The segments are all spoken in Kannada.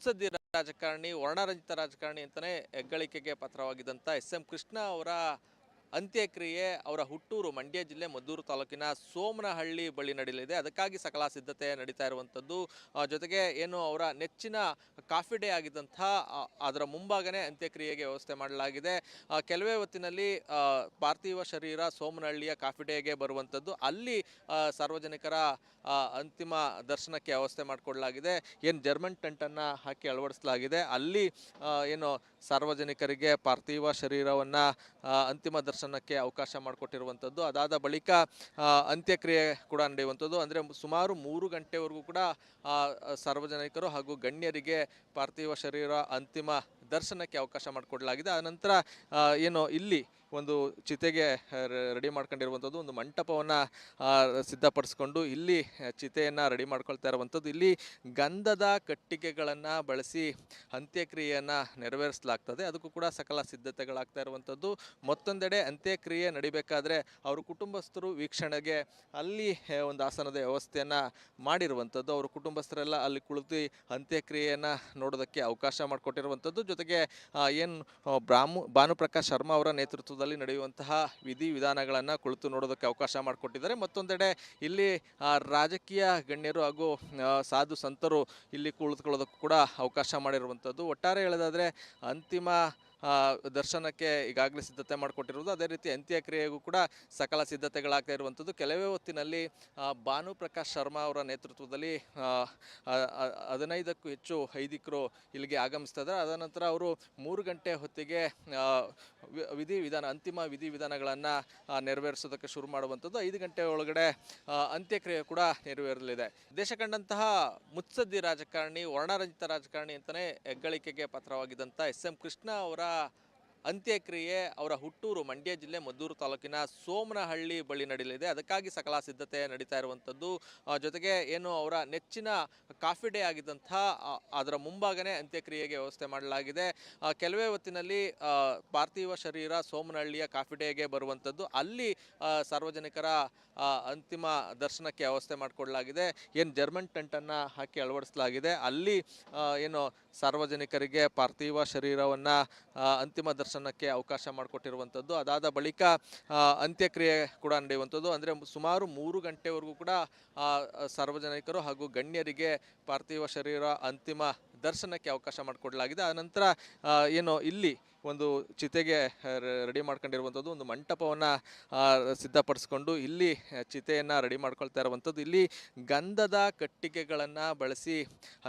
ಮುತ್ಸದ್ದಿ ರಾಜಕಾರಣಿ ವರ್ಣರಂಜಿತ ರಾಜಕಾರಣಿ ಅಂತಲೇ ಹೆಗ್ಗಳಿಕೆಗೆ ಪಾತ್ರವಾಗಿದ್ದಂಥ ಎಸ್ ಎಂ ಕೃಷ್ಣ ಅವರ ಅಂತ್ಯಕ್ರಿಯೆ ಅವರ ಹುಟ್ಟೂರು ಮಂಡ್ಯ ಜಿಲ್ಲೆ ಮದ್ದೂರು ತಾಲೂಕಿನ ಸೋಮನಹಳ್ಳಿ ಬಳಿ ನಡೆಯಲಿದೆ. ಅದಕ್ಕಾಗಿ ಸಕಲ ಸಿದ್ಧತೆ ನಡೀತಾ ಇರುವಂಥದ್ದು ಜೊತೆಗೆ ಏನು ಅವರ ನೆಚ್ಚಿನ ಕಾಫಿ ಡೇ ಆಗಿದ್ದಂಥ ಅದರ ಮುಂಭಾಗನೇ ಅಂತ್ಯಕ್ರಿಯೆಗೆ ವ್ಯವಸ್ಥೆ ಮಾಡಲಾಗಿದೆ. ಕೆಲವೇ ಹೊತ್ತಿನಲ್ಲಿ ಪಾರ್ಥಿವ ಶರೀರ ಸೋಮನಹಳ್ಳಿಯ ಕಾಫಿ ಡೇಗೆ ಬರುವಂಥದ್ದು ಅಲ್ಲಿ ಸಾರ್ವಜನಿಕರ ಅಂತಿಮ ದರ್ಶನಕ್ಕೆ ವ್ಯವಸ್ಥೆ ಮಾಡಿಕೊಡಲಾಗಿದೆ. ಏನು ಜರ್ಮನ್ ಟೆಂಟನ್ನು ಹಾಕಿ ಅಳವಡಿಸಲಾಗಿದೆ. ಅಲ್ಲಿ ಏನು ಸಾರ್ವಜನಿಕರಿಗೆ ಪಾರ್ಥಿವ ಶರೀರವನ್ನು ಅಂತಿಮ ದರ್ಶನಕ್ಕೆ ಅವಕಾಶ ಮಾಡಿಕೊಟ್ಟಿರುವಂಥದ್ದು ಅದಾದ ಬಳಿಕ ಅಂತ್ಯಕ್ರಿಯೆ ಕೂಡ ನಡೆಯುವಂಥದ್ದು ಅಂದರೆ ಸುಮಾರು ಮೂರು ಗಂಟೆವರೆಗೂ ಕೂಡ ಸಾರ್ವಜನಿಕರು ಹಾಗೂ ಗಣ್ಯರಿಗೆ ಪಾರ್ಥಿವ ಶರೀರ ಅಂತಿಮ ದರ್ಶನಕ್ಕೆ ಅವಕಾಶ ಮಾಡಿಕೊಡಲಾಗಿದೆ. ಆನಂತರ ಏನು, ಇಲ್ಲಿ ಒಂದು ಚಿತೆಗೆ ರೆಡಿ ಮಾಡ್ಕೊಂಡಿರುವಂಥದ್ದು, ಒಂದು ಮಂಟಪವನ್ನು ಸಿದ್ಧಪಡಿಸ್ಕೊಂಡು ಇಲ್ಲಿ ಚಿತೆಯನ್ನು ರೆಡಿ ಮಾಡ್ಕೊಳ್ತಾ ಇರುವಂಥದ್ದು. ಇಲ್ಲಿ ಗಂಧದ ಕಟ್ಟಿಗೆಗಳನ್ನು ಬಳಸಿ ಅಂತ್ಯಕ್ರಿಯೆಯನ್ನು ನೆರವೇರಿಸಲಾಗ್ತದೆ. ಅದಕ್ಕೂ ಕೂಡ ಸಕಲ ಸಿದ್ಧತೆಗಳಾಗ್ತಾ ಇರುವಂಥದ್ದು. ಮತ್ತೊಂದೆಡೆ ಅಂತ್ಯಕ್ರಿಯೆ ನಡಿಬೇಕಾದ್ರೆ ಅವರು ಕುಟುಂಬಸ್ಥರು ವೀಕ್ಷಣೆಗೆ ಅಲ್ಲಿ ಒಂದು ಆಸನದ ವ್ಯವಸ್ಥೆಯನ್ನು ಮಾಡಿರುವಂಥದ್ದು. ಅವರು ಕುಟುಂಬಸ್ಥರೆಲ್ಲ ಅಲ್ಲಿ ಕುಳಿತು ಅಂತ್ಯಕ್ರಿಯೆಯನ್ನು ನೋಡೋದಕ್ಕೆ ಅವಕಾಶ ಮಾಡಿಕೊಟ್ಟಿರುವಂಥದ್ದು. ಜೊತೆಗೆ ಏನು ಬ್ರಾಹ್ಮ, ಭಾನುಪ್ರಕಾಶ್ ಶರ್ಮಾ ಅವರ ನೇತೃತ್ವದಲ್ಲಿ ನಡೆಯುವಂತಹ ವಿಧಿ ವಿಧಾನಗಳನ್ನು ಕುಳಿತು ನೋಡೋದಕ್ಕೆ ಅವಕಾಶ ಮಾಡಿಕೊಟ್ಟಿದ್ದಾರೆ. ಮತ್ತೊಂದೆಡೆ ಇಲ್ಲಿ ರಾಜಕೀಯ ಗಣ್ಯರು ಹಾಗೂ ಸಾಧು ಸಂತರು ಇಲ್ಲಿ ಕುಳಿತುಕೊಳ್ಳೋದಕ್ಕೂ ಕೂಡ ಅವಕಾಶ ಮಾಡಿರುವಂಥದ್ದು. ಒಟ್ಟಾರೆ ಹೇಳೋದಾದರೆ, ಅಂತಿಮ ದರ್ಶನಕ್ಕೆ ಈಗಾಗಲೇ ಸಿದ್ಧತೆ ಮಾಡಿಕೊಟ್ಟಿರುವುದು. ಅದೇ ರೀತಿ ಅಂತ್ಯಕ್ರಿಯೆಗೂ ಕೂಡ ಸಕಲ ಸಿದ್ಧತೆಗಳಾಗ್ತಾ ಇರುವಂಥದ್ದು. ಕೆಲವೇ ಹೊತ್ತಿನಲ್ಲಿ ಭಾನುಪ್ರಕಾಶ್ ಭಾನು ಪ್ರಕಾಶ್ ಶರ್ಮಾ ಅವರ ನೇತೃತ್ವದಲ್ಲಿ ಹದಿನೈದಕ್ಕೂ ಹೆಚ್ಚು ಐದಿಕರು ಇಲ್ಲಿಗೆ ಆಗಮಿಸ್ತಾ ಇದ್ದಾರೆ. ಅದ ನಂತರ ಅವರು ಮೂರು ಗಂಟೆ ಹೊತ್ತಿಗೆ ವಿಧಿವಿಧಾನ ಅಂತಿಮ ವಿಧಿವಿಧಾನಗಳನ್ನು ನೆರವೇರಿಸೋದಕ್ಕೆ ಶುರು ಮಾಡುವಂಥದ್ದು. ಐದು ಗಂಟೆ ಒಳಗಡೆ ಅಂತ್ಯಕ್ರಿಯೆ ಕೂಡ ನೆರವೇರಲಿದೆ. ದೇಶ ಕಂಡಂತಹ ಮುತ್ಸದ್ದಿ ರಾಜಕಾರಣಿ, ವರ್ಣರಂಜಿತ ರಾಜಕಾರಣಿ ಅಂತಲೇ ಹೆಗ್ಗಳಿಕೆಗೆ ಪಾತ್ರವಾಗಿದ್ದಂಥ ಎಸ್ ಎಂ ಕೃಷ್ಣ ಅವರ 다 ಅಂತ್ಯಕ್ರಿಯೆ ಅವರ ಹುಟ್ಟೂರು ಮಂಡ್ಯ ಜಿಲ್ಲೆ ಮದ್ದೂರು ತಾಲೂಕಿನ ಸೋಮನಹಳ್ಳಿ ಬಳಿ ನಡೆಯಲಿದೆ. ಅದಕ್ಕಾಗಿ ಸಕಲ ಸಿದ್ಧತೆ ನಡೀತಾ ಇರುವಂಥದ್ದು ಜೊತೆಗೆ ಏನು ಅವರ ನೆಚ್ಚಿನ ಕಾಫಿ ಡೇ ಆಗಿದ್ದಂಥ ಅದರ ಮುಂಭಾಗನೇ ಅಂತ್ಯಕ್ರಿಯೆಗೆ ವ್ಯವಸ್ಥೆ ಮಾಡಲಾಗಿದೆ. ಕೆಲವೇ ಹೊತ್ತಿನಲ್ಲಿ ಪಾರ್ಥಿವ ಶರೀರ ಸೋಮನಹಳ್ಳಿಯ ಕಾಫಿ ಡೇಗೆ ಬರುವಂಥದ್ದು ಅಲ್ಲಿ ಸಾರ್ವಜನಿಕರ ಅಂತಿಮ ದರ್ಶನಕ್ಕೆ ವ್ಯವಸ್ಥೆ ಮಾಡಿಕೊಡಲಾಗಿದೆ ಏನು ಜರ್ಮನ್ ಟೆಂಟನ್ನು ಹಾಕಿ ಅಳವಡಿಸಲಾಗಿದೆ. ಅಲ್ಲಿ ಏನು ಸಾರ್ವಜನಿಕರಿಗೆ ಪಾರ್ಥಿವ ಶರೀರವನ್ನು ಅಂತಿಮ ದರ್ಶನಕ್ಕೆ ಅವಕಾಶ ಮಾಡಿಕೊಟ್ಟಿರುವಂಥದ್ದು. ಅದಾದ ಬಳಿಕ ಅಂತ್ಯಕ್ರಿಯೆ ಕೂಡ ನಡೆಯುವಂಥದ್ದು. ಅಂದರೆ ಸುಮಾರು ಮೂರು ಗಂಟೆವರೆಗೂ ಕೂಡ ಸಾರ್ವಜನಿಕರು ಹಾಗೂ ಗಣ್ಯರಿಗೆ ಪಾರ್ಥಿವ ಶರೀರ ಅಂತಿಮ ದರ್ಶನಕ್ಕೆ ಅವಕಾಶ ಮಾಡಿಕೊಡಲಾಗಿದೆ. ಆನಂತರ ಏನು, ಇಲ್ಲಿ ಒಂದು ಚಿತೆಗೆ ರೆಡಿ ಮಾಡ್ಕೊಂಡಿರುವಂಥದ್ದು, ಒಂದು ಮಂಟಪವನ್ನು ಸಿದ್ಧಪಡಿಸ್ಕೊಂಡು ಇಲ್ಲಿ ಚಿತೆಯನ್ನು ರೆಡಿ ಮಾಡ್ಕೊಳ್ತಾ ಇರುವಂಥದ್ದು. ಇಲ್ಲಿ ಗಂಧದ ಕಟ್ಟಿಗೆಗಳನ್ನು ಬಳಸಿ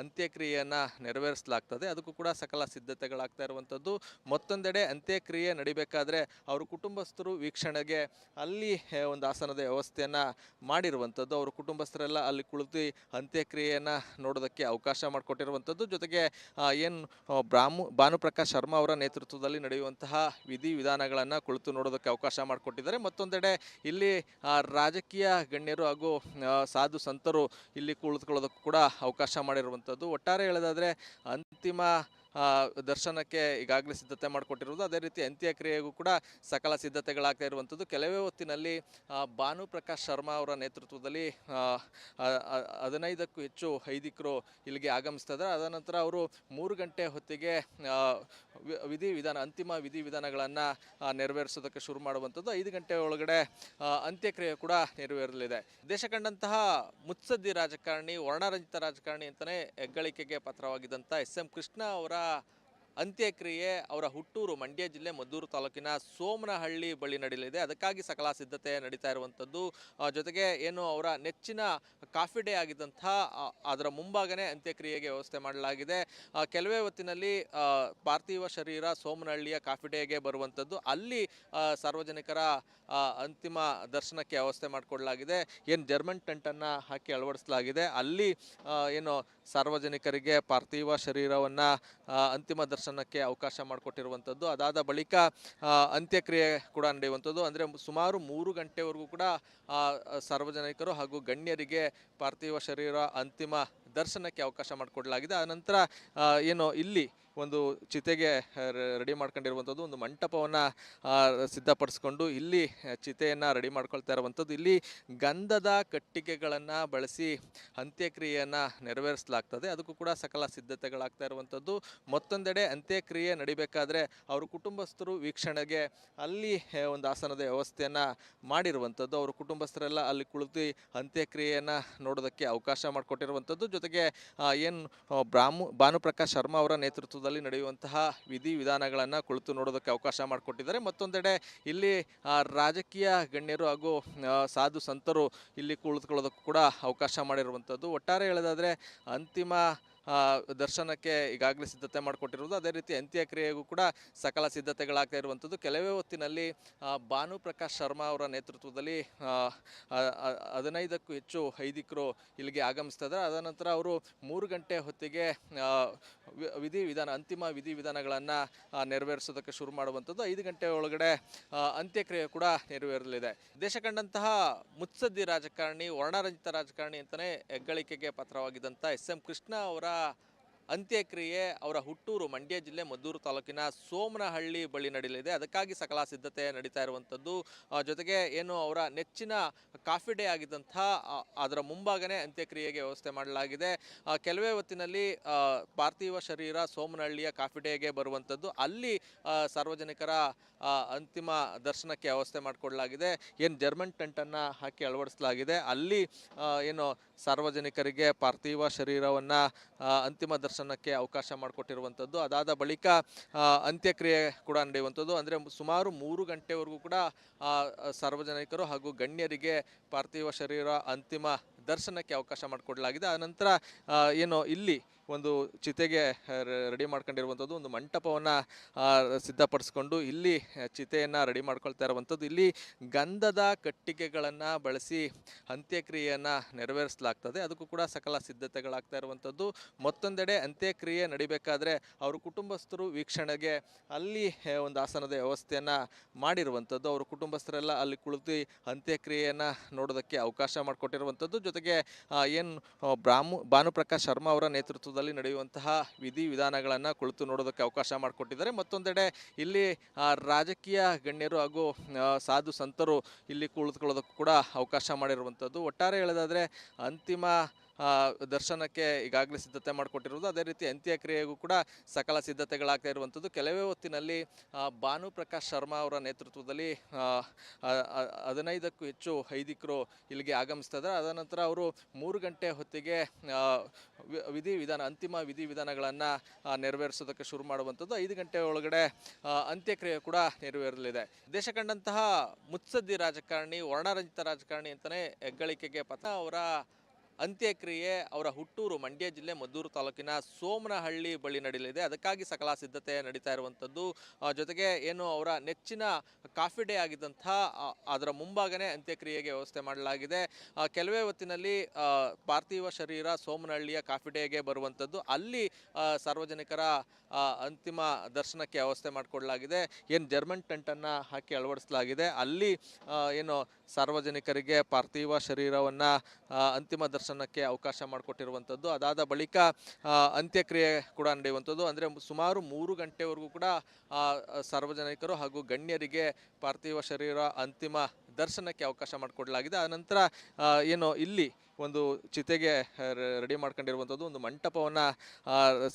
ಅಂತ್ಯಕ್ರಿಯೆಯನ್ನು ನೆರವೇರಿಸಲಾಗ್ತದೆ. ಅದಕ್ಕೂ ಕೂಡ ಸಕಲ ಸಿದ್ಧತೆಗಳಾಗ್ತಾ ಇರುವಂಥದ್ದು. ಮತ್ತೊಂದೆಡೆ ಅಂತ್ಯಕ್ರಿಯೆ ನಡಿಬೇಕಾದ್ರೆ ಅವರು ಕುಟುಂಬಸ್ಥರು ವೀಕ್ಷಣೆಗೆ ಅಲ್ಲಿ ಒಂದು ಆಸನದ ವ್ಯವಸ್ಥೆಯನ್ನು ಮಾಡಿರುವಂಥದ್ದು. ಅವರು ಕುಟುಂಬಸ್ಥರೆಲ್ಲ ಅಲ್ಲಿ ಕುಳಿತು ಅಂತ್ಯಕ್ರಿಯೆಯನ್ನು ನೋಡೋದಕ್ಕೆ ಅವಕಾಶ ಮಾಡಿಕೊಟ್ಟಿರುವಂಥದ್ದು. ಜೊತೆಗೆ ಏನು ಬ್ರಾಹ್ಮ, ಭಾನುಪ್ರಕಾಶ್ ಶರ್ಮಾ ಅವರ ನೇತೃತ್ವದಲ್ಲಿ ನಡೆಯುವಂತಹ ವಿಧಿ ವಿಧಾನಗಳನ್ನು ಕುಳಿತು ನೋಡೋದಕ್ಕೆ ಅವಕಾಶ ಮಾಡಿಕೊಟ್ಟಿದ್ದಾರೆ. ಮತ್ತೊಂದೆಡೆ ಇಲ್ಲಿ ರಾಜಕೀಯ ಗಣ್ಯರು ಹಾಗೂ ಸಾಧು ಸಂತರು ಇಲ್ಲಿ ಕುಳಿತುಕೊಳ್ಳೋದಕ್ಕೂ ಕೂಡ ಅವಕಾಶ ಮಾಡಿರುವಂಥದ್ದು. ಒಟ್ಟಾರೆ ಹೇಳೋದಾದರೆ, ಅಂತಿಮ ದರ್ಶನಕ್ಕೆ ಈಗಾಗಲೇ ಸಿದ್ಧತೆ ಮಾಡಿಕೊಟ್ಟಿರುವುದು. ಅದೇ ರೀತಿ ಅಂತ್ಯಕ್ರಿಯೆಗೂ ಕೂಡ ಸಕಲ ಸಿದ್ಧತೆಗಳಾಗ್ತಾ ಇರುವಂಥದ್ದು. ಕೆಲವೇ ಹೊತ್ತಿನಲ್ಲಿ ಭಾನು ಪ್ರಕಾಶ್ ಶರ್ಮಾ ಅವರ ನೇತೃತ್ವದಲ್ಲಿ ಹದಿನೈದಕ್ಕೂ ಹೆಚ್ಚು ಐದಿಕರು ಇಲ್ಲಿಗೆ ಆಗಮಿಸ್ತಾ ಇದ್ದಾರೆ ಅದ ನಂತರ ಅವರು ಮೂರು ಗಂಟೆ ಹೊತ್ತಿಗೆ ವಿಧಿವಿಧಾನ ಅಂತಿಮ ವಿಧಿವಿಧಾನಗಳನ್ನು ನೆರವೇರಿಸೋದಕ್ಕೆ ಶುರು ಮಾಡುವಂಥದ್ದು. ಐದು ಗಂಟೆ ಒಳಗಡೆ ಅಂತ್ಯಕ್ರಿಯೆ ಕೂಡ ನೆರವೇರಲಿದೆ. ದೇಶ ಕಂಡಂತಹ ಮುತ್ಸದ್ದಿ ರಾಜಕಾರಣಿ, ವರ್ಣರಂಜಿತ ರಾಜಕಾರಣಿ ಅಂತಲೇ ಹೆಗ್ಗಳಿಕೆಗೆ ಪಾತ್ರವಾಗಿದ್ದಂಥ ಎಸ್ ಎಂ ಕೃಷ್ಣ ಅವರ ಅಂತ್ಯಕ್ರಿಯೆ ಅವರ ಹುಟ್ಟೂರು ಮಂಡ್ಯ ಜಿಲ್ಲೆ ಮದ್ದೂರು ತಾಲೂಕಿನ ಸೋಮನಹಳ್ಳಿ ಬಳಿ ನಡೆಯಲಿದೆ. ಅದಕ್ಕಾಗಿ ಸಕಲ ಸಿದ್ಧತೆ ನಡೀತಾ ಇರುವಂಥದ್ದು ಜೊತೆಗೆ ಏನು ಅವರ ನೆಚ್ಚಿನ ಕಾಫಿ ಡೇ ಆಗಿದ್ದಂಥ ಅದರ ಮುಂಭಾಗನೇ ಅಂತ್ಯಕ್ರಿಯೆಗೆ ವ್ಯವಸ್ಥೆ ಮಾಡಲಾಗಿದೆ. ಕೆಲವೇ ಹೊತ್ತಿನಲ್ಲಿ ಪಾರ್ಥಿವ ಶರೀರ ಸೋಮನಹಳ್ಳಿಯ ಕಾಫಿ ಡೇಗೆ ಬರುವಂಥದ್ದು ಅಲ್ಲಿ ಸಾರ್ವಜನಿಕರ ಅಂತಿಮ ದರ್ಶನಕ್ಕೆ ವ್ಯವಸ್ಥೆ ಮಾಡಿಕೊಡಲಾಗಿದೆ. ಏನು ಜರ್ಮನ್ ಟೆಂಟನ್ನು ಹಾಕಿ ಅಳವಡಿಸಲಾಗಿದೆ. ಅಲ್ಲಿ ಏನು ಸಾರ್ವಜನಿಕರಿಗೆ ಪಾರ್ಥಿವ ಶರೀರವನ್ನು ಅಂತಿಮ ದರ್ಶನಕ್ಕೆ ಅವಕಾಶ ಮಾಡಿಕೊಟ್ಟಿರುವಂಥದ್ದು. ಅದಾದ ಬಳಿಕ ಅಂತ್ಯಕ್ರಿಯೆ ಕೂಡ ನಡೆಯುವಂಥದ್ದು. ಅಂದರೆ ಸುಮಾರು ಮೂರು ಗಂಟೆವರೆಗೂ ಕೂಡ ಸಾರ್ವಜನಿಕರು ಹಾಗೂ ಗಣ್ಯರಿಗೆ ಪಾರ್ಥಿವ ಶರೀರ ಅಂತಿಮ ದರ್ಶನಕ್ಕೆ ಅವಕಾಶ ಮಾಡಿಕೊಡಲಾಗಿದೆ. ಆನಂತರ ಏನು, ಇಲ್ಲಿ ಒಂದು ಚಿತೆಗೆ ರೆಡಿ ಮಾಡ್ಕೊಂಡಿರುವಂಥದ್ದು, ಒಂದು ಮಂಟಪವನ್ನು ಸಿದ್ಧಪಡಿಸ್ಕೊಂಡು ಇಲ್ಲಿ ಚಿತೆಯನ್ನು ರೆಡಿ ಮಾಡ್ಕೊಳ್ತಾ ಇರುವಂಥದ್ದು. ಇಲ್ಲಿ ಗಂಧದ ಕಟ್ಟಿಗೆಗಳನ್ನು ಬಳಸಿ ಅಂತ್ಯಕ್ರಿಯೆಯನ್ನು ನೆರವೇರಿಸಲಾಗ್ತದೆ. ಅದಕ್ಕೂ ಕೂಡ ಸಕಲ ಸಿದ್ಧತೆಗಳಾಗ್ತಾ ಇರುವಂಥದ್ದು. ಮತ್ತೊಂದೆಡೆ ಅಂತ್ಯಕ್ರಿಯೆ ನಡಿಬೇಕಾದ್ರೆ ಅವರು ಕುಟುಂಬಸ್ಥರು ವೀಕ್ಷಣೆಗೆ ಅಲ್ಲಿ ಒಂದು ಆಸನದ ವ್ಯವಸ್ಥೆಯನ್ನು ಮಾಡಿರುವಂಥದ್ದು. ಅವರು ಕುಟುಂಬಸ್ಥರೆಲ್ಲ ಅಲ್ಲಿ ಕುಳಿತು ಅಂತ್ಯಕ್ರಿಯೆಯನ್ನು ನೋಡೋದಕ್ಕೆ ಅವಕಾಶ ಮಾಡಿಕೊಟ್ಟಿರುವಂಥದ್ದು. ಜೊತೆಗೆ ಏನು ಬ್ರಾಹ್ಮ, ಭಾನುಪ್ರಕಾಶ್ ಶರ್ಮಾ ಅವರ ನೇತೃತ್ವದಲ್ಲಿ ನಡೆಯುವಂತಹ ವಿಧಿ ವಿಧಾನಗಳನ್ನು ಕುಳಿತು ನೋಡೋದಕ್ಕೆ ಅವಕಾಶ ಮಾಡಿಕೊಟ್ಟಿದ್ದಾರೆ. ಮತ್ತೊಂದೆಡೆ ಇಲ್ಲಿ ರಾಜಕೀಯ ಗಣ್ಯರು ಹಾಗೂ ಸಾಧು ಸಂತರು ಇಲ್ಲಿ ಕುಳಿತುಕೊಳ್ಳೋದಕ್ಕೂ ಕೂಡ ಅವಕಾಶ ಮಾಡಿರುವಂಥದ್ದು ಒಟ್ಟಾರೆ ಹೇಳೋದಾದರೆ, ಅಂತಿಮ ದರ್ಶನಕ್ಕೆ ಈಗಾಗಲೇ ಸಿದ್ಧತೆ ಮಾಡಿಕೊಟ್ಟಿರುವುದು. ಅದೇ ರೀತಿ ಅಂತ್ಯಕ್ರಿಯೆಗೂ ಕೂಡ ಸಕಲ ಸಿದ್ಧತೆಗಳಾಗ್ತಾ ಇರುವಂಥದ್ದು. ಕೆಲವೇ ಹೊತ್ತಿನಲ್ಲಿ ಭಾನು ಪ್ರಕಾಶ್ ಶರ್ಮಾ ಅವರ ನೇತೃತ್ವದಲ್ಲಿ ಹದಿನೈದಕ್ಕೂ ಹೆಚ್ಚು ಐದಿಕರು ಇಲ್ಲಿಗೆ ಆಗಮಿಸ್ತಾ ಅದ ನಂತರ ಅವರು ಮೂರು ಗಂಟೆ ಹೊತ್ತಿಗೆ ವಿಧಿ ವಿಧಾನ, ಅಂತಿಮ ವಿಧಿ ವಿಧಾನಗಳನ್ನು ನೆರವೇರಿಸೋದಕ್ಕೆ ಶುರು ಮಾಡುವಂಥದ್ದು. ಐದು ಗಂಟೆ ಒಳಗಡೆ ಅಂತ್ಯಕ್ರಿಯೆ ಕೂಡ ನೆರವೇರಲಿದೆ. ದೇಶ ಕಂಡಂತಹ ಮುತ್ಸದ್ದಿ ರಾಜಕಾರಣಿ, ವರ್ಣರಂಜಿತ ರಾಜಕಾರಣಿ ಅಂತಲೇ ಹೆಗ್ಗಳಿಕೆಗೆ ಪಾತ್ರವಾಗಿದ್ದಂಥ ಎಸ್ ಎಂ ಕೃಷ್ಣ ಅವರ ಅಂತ್ಯಕ್ರಿಯೆ ಅವರ ಹುಟ್ಟೂರು ಮಂಡ್ಯ ಜಿಲ್ಲೆ ಮದ್ದೂರು ತಾಲೂಕಿನ ಸೋಮನಹಳ್ಳಿ ಬಳಿ ನಡೆಯಲಿದೆ. ಅದಕ್ಕಾಗಿ ಸಕಲ ಸಿದ್ಧತೆ ನಡೀತಾ ಇರುವಂಥದ್ದು ಜೊತೆಗೆ ಏನು ಅವರ ನೆಚ್ಚಿನ ಕಾಫಿ ಡೇ ಆಗಿದ್ದಂಥ ಅದರ ಮುಂಭಾಗನೇ ಅಂತ್ಯಕ್ರಿಯೆಗೆ ವ್ಯವಸ್ಥೆ ಮಾಡಲಾಗಿದೆ. ಕೆಲವೇ ಹೊತ್ತಿನಲ್ಲಿ ಪಾರ್ಥಿವ ಶರೀರ ಸೋಮನಹಳ್ಳಿಯ ಕಾಫಿ ಡೇಗೆ ಬರುವಂಥದ್ದು ಅಲ್ಲಿ ಸಾರ್ವಜನಿಕರ ಅಂತಿಮ ದರ್ಶನಕ್ಕೆ ವ್ಯವಸ್ಥೆ ಮಾಡಿಕೊಡಲಾಗಿದೆ. ಏನು ಜರ್ಮನ್ ಟೆಂಟನ್ನು ಹಾಕಿ ಅಳವಡಿಸಲಾಗಿದೆ. ಅಲ್ಲಿ ಏನು ಸಾರ್ವಜನಿಕರಿಗೆ ಪಾರ್ಥಿವ ಶರೀರವನ್ನು ಅಂತಿಮ ದರ್ಶನಕ್ಕೆ ಅವಕಾಶ ಮಾಡಿಕೊಟ್ಟಿರುವಂಥದ್ದು ಅದಾದ ಬಳಿಕ ಅಂತ್ಯಕ್ರಿಯೆ ಕೂಡ ನಡೆಯುವಂಥದ್ದು ಅಂದರೆ ಸುಮಾರು ಮೂರು ಗಂಟೆವರೆಗೂ ಕೂಡ ಸಾರ್ವಜನಿಕರು ಹಾಗೂ ಗಣ್ಯರಿಗೆ ಪಾರ್ಥಿವ ಶರೀರ ಅಂತಿಮ ದರ್ಶನಕ್ಕೆ ಅವಕಾಶ ಮಾಡಿಕೊಡಲಾಗಿದೆ. ಆನಂತರ ಏನು ಇಲ್ಲಿ ಒಂದು ಚಿತೆಗೆ ರೆಡಿ ಮಾಡ್ಕೊಂಡಿರುವಂಥದ್ದು ಒಂದು ಮಂಟಪವನ್ನು ಸಿದ್ಧಪಡಿಸ್ಕೊಂಡು ಇಲ್ಲಿ ಚಿತೆಯನ್ನು ರೆಡಿ ಮಾಡ್ಕೊಳ್ತಾ ಇರುವಂಥದ್ದು. ಇಲ್ಲಿ ಗಂಧದ ಕಟ್ಟಿಗೆಗಳನ್ನು ಬಳಸಿ ಅಂತ್ಯಕ್ರಿಯೆಯನ್ನು ನೆರವೇರಿಸಲಾಗ್ತದೆ. ಅದಕ್ಕೂ ಕೂಡ ಸಕಲ ಸಿದ್ಧತೆಗಳಾಗ್ತಾ ಇರುವಂಥದ್ದು. ಮತ್ತೊಂದೆಡೆ ಅಂತ್ಯಕ್ರಿಯೆ ನಡಿಬೇಕಾದ್ರೆ ಅವರು ಕುಟುಂಬಸ್ಥರು ವೀಕ್ಷಣೆಗೆ ಅಲ್ಲಿ ಒಂದು ಆಸನದ ವ್ಯವಸ್ಥೆಯನ್ನು ಮಾಡಿರುವಂಥದ್ದು. ಅವರು ಕುಟುಂಬಸ್ಥರೆಲ್ಲ ಅಲ್ಲಿ ಕುಳಿತು ಅಂತ್ಯಕ್ರಿಯೆಯನ್ನು ನೋಡೋದಕ್ಕೆ ಅವಕಾಶ ಮಾಡಿಕೊಟ್ಟಿರುವಂಥದ್ದು. ಜೊತೆಗೆ ಏನು ಬ್ರಾಹ್ಮು, ಭಾನುಪ್ರಕಾಶ್ ಶರ್ಮಾ ಅವರ ನೇತೃತ್ವದಲ್ಲಿ ನಡೆಯುವಂತಹ ವಿಧಿ ವಿಧಾನಗಳನ್ನು ಕುಳಿತು ನೋಡೋದಕ್ಕೆ ಅವಕಾಶ ಮಾಡಿಕೊಟ್ಟಿದ್ದಾರೆ. ಮತ್ತೊಂದೆಡೆ ಇಲ್ಲಿ ರಾಜಕೀಯ ಗಣ್ಯರು ಹಾಗೂ ಸಾಧು ಸಂತರು ಇಲ್ಲಿ ಕುಳಿತುಕೊಳ್ಳೋದಕ್ಕೂ ಕೂಡ ಅವಕಾಶ ಮಾಡಿರುವಂಥದ್ದು ಒಟ್ಟಾರೆ ಹೇಳೋದಾದರೆ, ಅಂತಿಮ ದರ್ಶನಕ್ಕೆ ಈಗಾಗಲೇ ಸಿದ್ಧತೆ ಮಾಡಿಕೊಟ್ಟಿರುವುದು. ಅದೇ ರೀತಿ ಅಂತ್ಯಕ್ರಿಯೆಗೂ ಕೂಡ ಸಕಲ ಸಿದ್ಧತೆಗಳಾಗ್ತಾ ಇರುವಂಥದ್ದು. ಕೆಲವೇ ಹೊತ್ತಿನಲ್ಲಿ ಭಾನು ಪ್ರಕಾಶ್ ಶರ್ಮಾ ಅವರ ನೇತೃತ್ವದಲ್ಲಿ ಹದಿನೈದಕ್ಕೂ ಹೆಚ್ಚು ಐದಿಕರು ಇಲ್ಲಿಗೆ ಆಗಮಿಸ್ತಾ ಇದ್ದಾರೆ ಅದ ನಂತರ ಅವರು ಮೂರು ಗಂಟೆ ಹೊತ್ತಿಗೆ ವಿಧಿವಿಧಾನ ವಿಧಿ ವಿಧಾನ, ಅಂತಿಮ ವಿಧಿವಿಧಾನಗಳನ್ನು ನೆರವೇರಿಸೋದಕ್ಕೆ ಶುರು ಮಾಡುವಂಥದ್ದು. ಐದು ಗಂಟೆ ಒಳಗಡೆ ಅಂತ್ಯಕ್ರಿಯೆ ಕೂಡ ನೆರವೇರಲಿದೆ. ದೇಶ ಕಂಡಂತಹ ಮುತ್ಸದ್ದಿ ರಾಜಕಾರಣಿ, ವರ್ಣರಂಜಿತ ರಾಜಕಾರಣಿ ಅಂತಲೇ ಹೆಗ್ಗಳಿಕೆಗೆ ಪಥ ಅವರ ಅಂತ್ಯಕ್ರಿಯೆ ಅವರ ಹುಟ್ಟೂರು ಮಂಡ್ಯ ಜಿಲ್ಲೆ ಮದ್ದೂರು ತಾಲೂಕಿನ ಸೋಮನಹಳ್ಳಿ ಬಳಿ ನಡೆಯಲಿದೆ. ಅದಕ್ಕಾಗಿ ಸಕಲ ಸಿದ್ಧತೆ ನಡೀತಾ ಇರುವಂಥದ್ದು ಜೊತೆಗೆ ಏನು ಅವರ ನೆಚ್ಚಿನ ಕಾಫಿ ಡೇ ಆಗಿದ್ದಂಥ ಅದರ ಮುಂಭಾಗನೇ ಅಂತ್ಯಕ್ರಿಯೆಗೆ ವ್ಯವಸ್ಥೆ ಮಾಡಲಾಗಿದೆ. ಕೆಲವೇ ಹೊತ್ತಿನಲ್ಲಿ ಪಾರ್ಥಿವ ಶರೀರ ಸೋಮನಹಳ್ಳಿಯ ಕಾಫಿ ಡೇಗೆ ಬರುವಂಥದ್ದು ಅಲ್ಲಿ ಸಾರ್ವಜನಿಕರ ಅಂತಿಮ ದರ್ಶನಕ್ಕೆ ವ್ಯವಸ್ಥೆ ಮಾಡಿಕೊಡಲಾಗಿದೆ. ಏನು ಜರ್ಮನ್ ಟೆಂಟನ್ನು ಹಾಕಿ ಅಳವಡಿಸಲಾಗಿದೆ. ಅಲ್ಲಿ ಏನು ಸಾರ್ವಜನಿಕರಿಗೆ ಪಾರ್ಥಿವ ಶರೀರವನ್ನು ಅಂತಿಮ ದರ್ಶನಕ್ಕೆ ಅವಕಾಶ ಮಾಡಿಕೊಟ್ಟಿರುವಂಥದ್ದು. ಅದಾದ ಬಳಿಕ ಅಂತ್ಯಕ್ರಿಯೆ ಕೂಡ ನಡೆಯುವಂಥದ್ದು. ಅಂದರೆ ಸುಮಾರು ಮೂರು ಗಂಟೆವರೆಗೂ ಕೂಡ ಸಾರ್ವಜನಿಕರು ಹಾಗೂ ಗಣ್ಯರಿಗೆ ಪಾರ್ಥಿವ ಶರೀರ ಅಂತಿಮ ದರ್ಶನಕ್ಕೆ ಅವಕಾಶ ಮಾಡಿಕೊಡಲಾಗಿದೆ. ಆನಂತರ ಏನು, ಇಲ್ಲಿ ಒಂದು ಚಿತೆಗೆ ರೆಡಿ ಮಾಡ್ಕೊಂಡಿರುವಂಥದ್ದು, ಒಂದು ಮಂಟಪವನ್ನು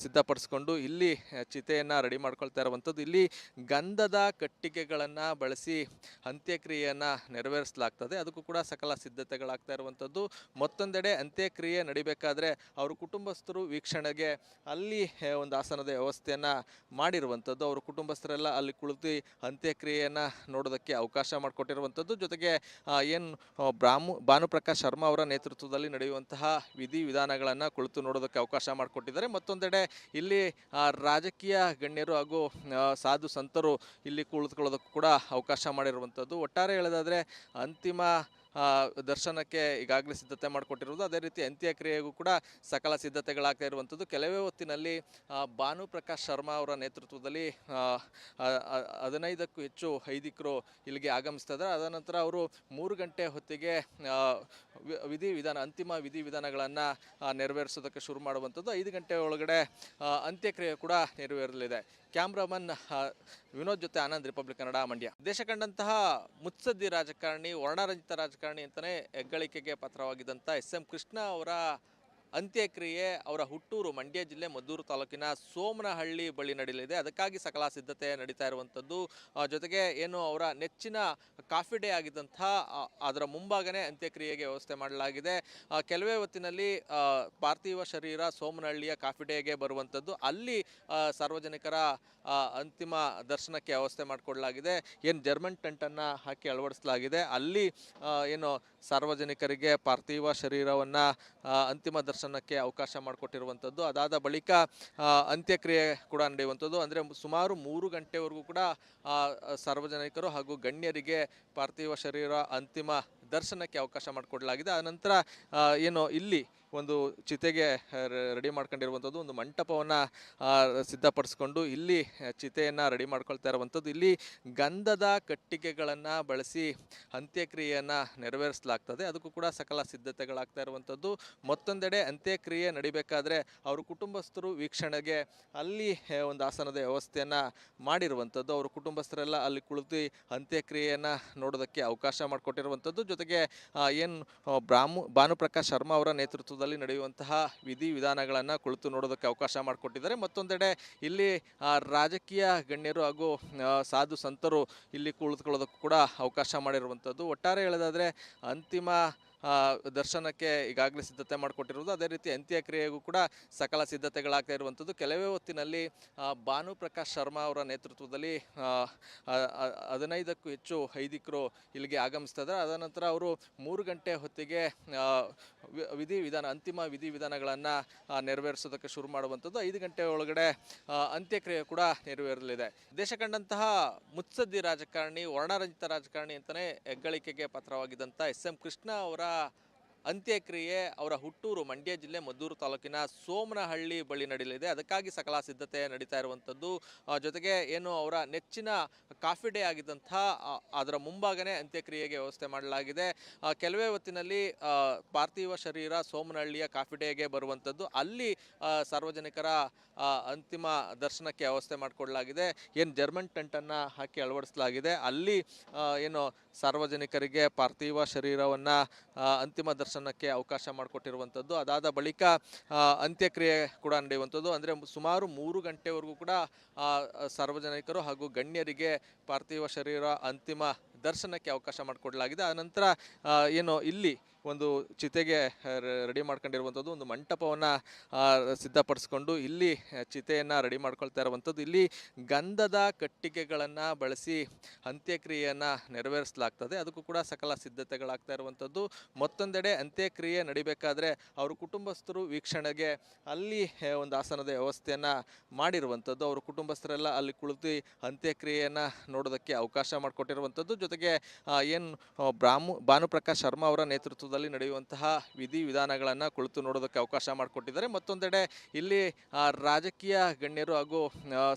ಸಿದ್ಧಪಡಿಸ್ಕೊಂಡು ಇಲ್ಲಿ ಚಿತೆಯನ್ನು ರೆಡಿ ಮಾಡ್ಕೊಳ್ತಾ ಇರುವಂಥದ್ದು. ಇಲ್ಲಿ ಗಂಧದ ಕಟ್ಟಿಗೆಗಳನ್ನು ಬಳಸಿ ಅಂತ್ಯಕ್ರಿಯೆಯನ್ನು ನೆರವೇರಿಸಲಾಗ್ತದೆ. ಅದಕ್ಕೂ ಕೂಡ ಸಕಲ ಸಿದ್ಧತೆಗಳಾಗ್ತಾ ಇರುವಂಥದ್ದು. ಮತ್ತೊಂದೆಡೆ ಅಂತ್ಯಕ್ರಿಯೆ ನಡಿಬೇಕಾದ್ರೆ ಅವರು ಕುಟುಂಬಸ್ಥರು ವೀಕ್ಷಣೆಗೆ ಅಲ್ಲಿ ಒಂದು ಆಸನದ ವ್ಯವಸ್ಥೆಯನ್ನು ಮಾಡಿರುವಂಥದ್ದು. ಅವರು ಕುಟುಂಬಸ್ಥರೆಲ್ಲ ಅಲ್ಲಿ ಕುಳಿತು ಅಂತ್ಯಕ್ರಿಯೆಯನ್ನು ನೋಡೋದಕ್ಕೆ ಅವಕಾಶ ಮಾಡಿಕೊಟ್ಟಿರುವಂಥದ್ದು. ಜೊತೆಗೆ ಏನು ಬ್ರಾಹ್ಮ, ಭಾನುಪ್ರಕಾಶ್ ಶರ್ಮಾ ಅವರ ನೇತೃತ್ವದಲ್ಲಿ ನಡೆಯುವಂತಹ ವಿಧಿ ವಿಧಾನಗಳನ್ನು ಕುಳಿತು ನೋಡೋದಕ್ಕೆ ಅವಕಾಶ ಮಾಡಿಕೊಟ್ಟಿದ್ದಾರೆ. ಮತ್ತೊಂದೆಡೆ ಇಲ್ಲಿ ರಾಜಕೀಯ ಗಣ್ಯರು ಹಾಗೂ ಸಾಧು ಸಂತರು ಇಲ್ಲಿ ಕುಳಿತುಕೊಳ್ಳೋದಕ್ಕೂ ಕೂಡ ಅವಕಾಶ ಮಾಡಿರುವಂಥದ್ದು ಒಟ್ಟಾರೆ ಹೇಳೋದಾದರೆ, ಅಂತಿಮ ದರ್ಶನಕ್ಕೆ ಈಗಾಗಲೇ ಸಿದ್ಧತೆ ಮಾಡಿಕೊಟ್ಟಿರುವುದು. ಅದೇ ರೀತಿ ಅಂತ್ಯಕ್ರಿಯೆಗೂ ಕೂಡ ಸಕಲ ಸಿದ್ಧತೆಗಳಾಗ್ತಾ ಇರುವಂಥದ್ದು. ಕೆಲವೇ ಹೊತ್ತಿನಲ್ಲಿ ಭಾನು ಪ್ರಕಾಶ್ ಶರ್ಮಾ ಅವರ ನೇತೃತ್ವದಲ್ಲಿ ಹದಿನೈದಕ್ಕೂ ಹೆಚ್ಚು ಐದಿಕರು ಇಲ್ಲಿಗೆ ಆಗಮಿಸ್ತಿದ್ದಾರೆ. ಅದರ ಅದ ನಂತರ ಅವರು ಮೂರು ಗಂಟೆ ಹೊತ್ತಿಗೆ ವಿಧಿವಿಧಾನ ಅಂತಿಮ ವಿಧಿವಿಧಾನಗಳನ್ನು ನೆರವೇರಿಸೋದಕ್ಕೆ ಶುರು ಮಾಡುವಂಥದ್ದು. ಐದು ಗಂಟೆ ಒಳಗಡೆ ಅಂತ್ಯಕ್ರಿಯೆ ಕೂಡ ನೆರವೇರಲಿದೆ. ಕ್ಯಾಮ್ರಾಮನ್ ವಿನೋದ್ ಜೊತೆ ಆನಂದ್ ರಿಪಬ್ಲಿಕ್ ಕನ್ನಡ ಮಂಡ್ಯ. ದೇಶ ಕಂಡಂತಹ ಮುತ್ಸದ್ದಿ ರಾಜಕಾರಣಿ, ವರ್ಣರಂಜಿತ ರಾಜಕಾರಣಿ ಅಂತಲೇ ಹೆಗ್ಗಳಿಕೆಗೆ ಪಾತ್ರವಾಗಿದ್ದಂಥ ಎಸ್ ಎಂ ಕೃಷ್ಣ ಅವರ ಅಂತ್ಯಕ್ರಿಯೆ ಅವರ ಹುಟ್ಟೂರು ಮಂಡ್ಯ ಜಿಲ್ಲೆ ಮದ್ದೂರು ತಾಲೂಕಿನ ಸೋಮನಹಳ್ಳಿ ಬಳಿ ನಡೆಯಲಿದೆ. ಅದಕ್ಕಾಗಿ ಸಕಲ ಸಿದ್ಧತೆ ನಡೀತಾ ಇರುವಂಥದ್ದು ಜೊತೆಗೆ ಏನು ಅವರ ನೆಚ್ಚಿನ ಕಾಫಿ ಡೇ ಆಗಿದ್ದಂಥ ಅದರ ಮುಂಭಾಗನೇ ಅಂತ್ಯಕ್ರಿಯೆಗೆ ವ್ಯವಸ್ಥೆ ಮಾಡಲಾಗಿದೆ. ಕೆಲವೇ ಹೊತ್ತಿನಲ್ಲಿ ಪಾರ್ಥಿವ ಶರೀರ ಸೋಮನಹಳ್ಳಿಯ ಕಾಫಿ ಡೇಗೆ ಬರುವಂಥದ್ದು ಅಲ್ಲಿ ಸಾರ್ವಜನಿಕರ ಅಂತಿಮ ದರ್ಶನಕ್ಕೆ ವ್ಯವಸ್ಥೆ ಮಾಡಿಕೊಡಲಾಗಿದೆ. ಏನು ಜರ್ಮನ್ ಟೆಂಟನ್ನು ಹಾಕಿ ಅಳವಡಿಸಲಾಗಿದೆ. ಅಲ್ಲಿ ಏನು ಸಾರ್ವಜನಿಕರಿಗೆ ಪಾರ್ಥಿವ ಶರೀರವನ್ನು ಅಂತಿಮ ದರ್ಶನಕ್ಕೆ ಅವಕಾಶ ಮಾಡಿಕೊಟ್ಟಿರುವಂಥದ್ದು. ಅದಾದ ಬಳಿಕ ಅಂತ್ಯಕ್ರಿಯೆ ಕೂಡ ನಡೆಯುವಂಥದ್ದು. ಅಂದರೆ ಸುಮಾರು ಮೂರು ಗಂಟೆವರೆಗೂ ಕೂಡ ಸಾರ್ವಜನಿಕರು ಹಾಗೂ ಗಣ್ಯರಿಗೆ ಪಾರ್ಥಿವ ಶರೀರ ಅಂತಿಮ ದರ್ಶನಕ್ಕೆ ಅವಕಾಶ ಮಾಡಿಕೊಡಲಾಗಿದೆ. ಆನಂತರ ಏನು ಇಲ್ಲಿ ಒಂದು ಚಿತೆಗೆ ರೆಡಿ ಮಾಡ್ಕೊಂಡಿರುವಂಥದ್ದು ಒಂದು ಮಂಟಪವನ್ನು ಸಿದ್ಧಪಡಿಸ್ಕೊಂಡು ಇಲ್ಲಿ ಚಿತೆಯನ್ನು ರೆಡಿ ಮಾಡ್ಕೊಳ್ತಾ ಇರುವಂಥದ್ದು. ಇಲ್ಲಿ ಗಂಧದ ಕಟ್ಟಿಗೆಗಳನ್ನು ಬಳಸಿ ಅಂತ್ಯಕ್ರಿಯೆಯನ್ನು ನೆರವೇರಿಸಲಾಗ್ತದೆ. ಅದಕ್ಕೂ ಕೂಡ ಸಕಲ ಸಿದ್ಧತೆಗಳಾಗ್ತಾ ಇರುವಂಥದ್ದು. ಮತ್ತೊಂದೆಡೆ ಅಂತ್ಯಕ್ರಿಯೆ ನಡಿಬೇಕಾದ್ರೆ ಅವರು ಕುಟುಂಬಸ್ಥರು ವೀಕ್ಷಣೆಗೆ ಅಲ್ಲಿ ಒಂದು ಆಸನದ ವ್ಯವಸ್ಥೆಯನ್ನು ಮಾಡಿರುವಂಥದ್ದು. ಅವರು ಕುಟುಂಬಸ್ಥರೆಲ್ಲ ಅಲ್ಲಿ ಕುಳಿತು ಅಂತ್ಯಕ್ರಿಯೆಯನ್ನು ನೋಡೋದಕ್ಕೆ ಅವಕಾಶ ಮಾಡಿಕೊಟ್ಟಿರುವಂಥದ್ದು. ಜೊತೆಗೆ ಏನು ಬ್ರಾಹ್ಮು, ಭಾನುಪ್ರಕಾಶ್ ಶರ್ಮಾ ಅವರ ನೇತೃತ್ವದಲ್ಲಿ ನಡೆಯುವಂತಹ ವಿಧಿ ವಿಧಾನಗಳನ್ನು ಕುಳಿತು ನೋಡೋದಕ್ಕೆ ಅವಕಾಶ ಮಾಡಿಕೊಟ್ಟಿದ್ದಾರೆ. ಮತ್ತೊಂದೆಡೆ ಇಲ್ಲಿ ರಾಜಕೀಯ ಗಣ್ಯರು ಹಾಗೂ ಸಾಧು ಸಂತರು ಇಲ್ಲಿ ಕುಳಿತುಕೊಳ್ಳೋದಕ್ಕೂ ಕೂಡ ಅವಕಾಶ ಮಾಡಿರುವಂಥದ್ದು ಒಟ್ಟಾರೆ ಹೇಳೋದಾದರೆ, ಅಂತಿಮ ದರ್ಶನಕ್ಕೆ ಈಗಾಗಲೇ ಸಿದ್ಧತೆ ಮಾಡಿಕೊಟ್ಟಿರುವುದು. ಅದೇ ರೀತಿ ಅಂತ್ಯಕ್ರಿಯೆಗೂ ಕೂಡ ಸಕಲ ಸಿದ್ಧತೆಗಳಾಗ್ತಾ ಇರುವಂಥದ್ದು. ಕೆಲವೇ ಹೊತ್ತಿನಲ್ಲಿ ಭಾನು ಪ್ರಕಾಶ್ ಶರ್ಮಾ ಅವರ ನೇತೃತ್ವದಲ್ಲಿ ಹದಿನೈದಕ್ಕೂ ಹೆಚ್ಚು ಐದಿಕರು ಇಲ್ಲಿಗೆ ಆಗಮಿಸ್ತಾ ಇದ್ದಾರೆ ಅದ ನಂತರ ಅವರು ಮೂರು ಗಂಟೆ ಹೊತ್ತಿಗೆ ವಿಧಿವಿಧಾನ ವಿಧಿ ವಿಧಾನ, ಅಂತಿಮ ವಿಧಿವಿಧಾನಗಳನ್ನು ನೆರವೇರಿಸೋದಕ್ಕೆ ಶುರು ಮಾಡುವಂಥದ್ದು. ಐದು ಗಂಟೆ ಒಳಗಡೆ ಅಂತ್ಯಕ್ರಿಯೆ ಕೂಡ ನೆರವೇರಲಿದೆ. ದೇಶ ಕಂಡಂತಹ ಮುತ್ಸದ್ದಿ ರಾಜಕಾರಣಿ, ವರ್ಣರಂಜಿತ ರಾಜಕಾರಣಿ ಅಂತಲೇ ಹೆಗ್ಗಳಿಕೆಗೆ ಪಾತ್ರವಾಗಿದ್ದಂಥ ಎಸ್ ಎಂ ಕೃಷ್ಣ ಅವರ 감사합니다. ಅಂತ್ಯಕ್ರಿಯೆ ಅವರ ಹುಟ್ಟೂರು ಮಂಡ್ಯ ಜಿಲ್ಲೆ ಮದ್ದೂರು ತಾಲೂಕಿನ ಸೋಮನಹಳ್ಳಿ ಬಳಿ ನಡೆಯಲಿದೆ. ಅದಕ್ಕಾಗಿ ಸಕಲ ಸಿದ್ಧತೆ ನಡೀತಾ ಇರುವಂಥದ್ದು ಜೊತೆಗೆ ಏನು ಅವರ ನೆಚ್ಚಿನ ಕಾಫಿ ಡೇ ಆಗಿದ್ದಂಥ ಅದರ ಮುಂಭಾಗನೇ ಅಂತ್ಯಕ್ರಿಯೆಗೆ ವ್ಯವಸ್ಥೆ ಮಾಡಲಾಗಿದೆ. ಕೆಲವೇ ಹೊತ್ತಿನಲ್ಲಿ ಪಾರ್ಥಿವ ಶರೀರ ಸೋಮನಹಳ್ಳಿಯ ಕಾಫಿ ಡೇಗೆ ಬರುವಂಥದ್ದು ಅಲ್ಲಿ ಸಾರ್ವಜನಿಕರ ಅಂತಿಮ ದರ್ಶನಕ್ಕೆ ವ್ಯವಸ್ಥೆ ಮಾಡಿಕೊಡಲಾಗಿದೆ. ಏನು ಜರ್ಮನ್ ಟೆಂಟನ್ನು ಹಾಕಿ ಅಳವಡಿಸಲಾಗಿದೆ. ಅಲ್ಲಿ ಏನು ಸಾರ್ವಜನಿಕರಿಗೆ ಪಾರ್ಥಿವ ಶರೀರವನ್ನು ಅಂತಿಮ ದರ್ಶನಕ್ಕೆ ಅವಕಾಶ ಮಾಡಿಕೊಟ್ಟಿರುವಂಥದ್ದು. ಅದಾದ ಬಳಿಕ ಅಂತ್ಯಕ್ರಿಯೆ ಕೂಡ ನಡೆಯುವಂಥದ್ದು. ಅಂದರೆ ಸುಮಾರು ಮೂರು ಗಂಟೆವರೆಗೂ ಕೂಡ ಸಾರ್ವಜನಿಕರು ಹಾಗೂ ಗಣ್ಯರಿಗೆ ಪಾರ್ಥಿವ ಶರೀರ ಅಂತಿಮ ದರ್ಶನಕ್ಕೆ ಅವಕಾಶ ಮಾಡಿಕೊಡಲಾಗಿದೆ. ಆನಂತರ ಏನು, ಇಲ್ಲಿ ಒಂದು ಚಿತೆಗೆ ರೆಡಿ ಮಾಡ್ಕೊಂಡಿರುವಂಥದ್ದು, ಒಂದು ಮಂಟಪವನ್ನು ಸಿದ್ಧಪಡಿಸ್ಕೊಂಡು ಇಲ್ಲಿ ಚಿತೆಯನ್ನು ರೆಡಿ ಮಾಡ್ಕೊಳ್ತಾ ಇರುವಂಥದ್ದು. ಇಲ್ಲಿ ಗಂಧದ ಕಟ್ಟಿಗೆಗಳನ್ನು ಬಳಸಿ ಅಂತ್ಯಕ್ರಿಯೆಯನ್ನು ನೆರವೇರಿಸಲಾಗ್ತದೆ. ಅದಕ್ಕೂ ಕೂಡ ಸಕಲ ಸಿದ್ಧತೆಗಳಾಗ್ತಾ ಇರುವಂಥದ್ದು. ಮತ್ತೊಂದೆಡೆ ಅಂತ್ಯಕ್ರಿಯೆ ನಡಿಬೇಕಾದ್ರೆ ಅವರು ಕುಟುಂಬಸ್ಥರು ವೀಕ್ಷಣೆಗೆ ಅಲ್ಲಿ ಒಂದು ಆಸನದ ವ್ಯವಸ್ಥೆಯನ್ನು ಮಾಡಿರುವಂಥದ್ದು. ಅವರು ಕುಟುಂಬಸ್ಥರೆಲ್ಲ ಅಲ್ಲಿ ಕುಳಿತು ಅಂತ್ಯಕ್ರಿಯೆಯನ್ನು ನೋಡೋದಕ್ಕೆ ಅವಕಾಶ ಮಾಡಿಕೊಟ್ಟಿರುವಂಥದ್ದು. ಜೊತೆಗೆ ಏನು ಬ್ರಾಹ್ಮ, ಭಾನುಪ್ರಕಾಶ್ ಶರ್ಮಾ ಅವರ ನೇತೃತ್ವದಲ್ಲಿ ನಡೆಯುವಂತಹ ವಿಧಿ ವಿಧಾನಗಳನ್ನು ಕುಳಿತು ನೋಡೋದಕ್ಕೆ ಅವಕಾಶ ಮಾಡಿಕೊಟ್ಟಿದ್ದಾರೆ. ಮತ್ತೊಂದೆಡೆ ಇಲ್ಲಿ ರಾಜಕೀಯ ಗಣ್ಯರು ಹಾಗೂ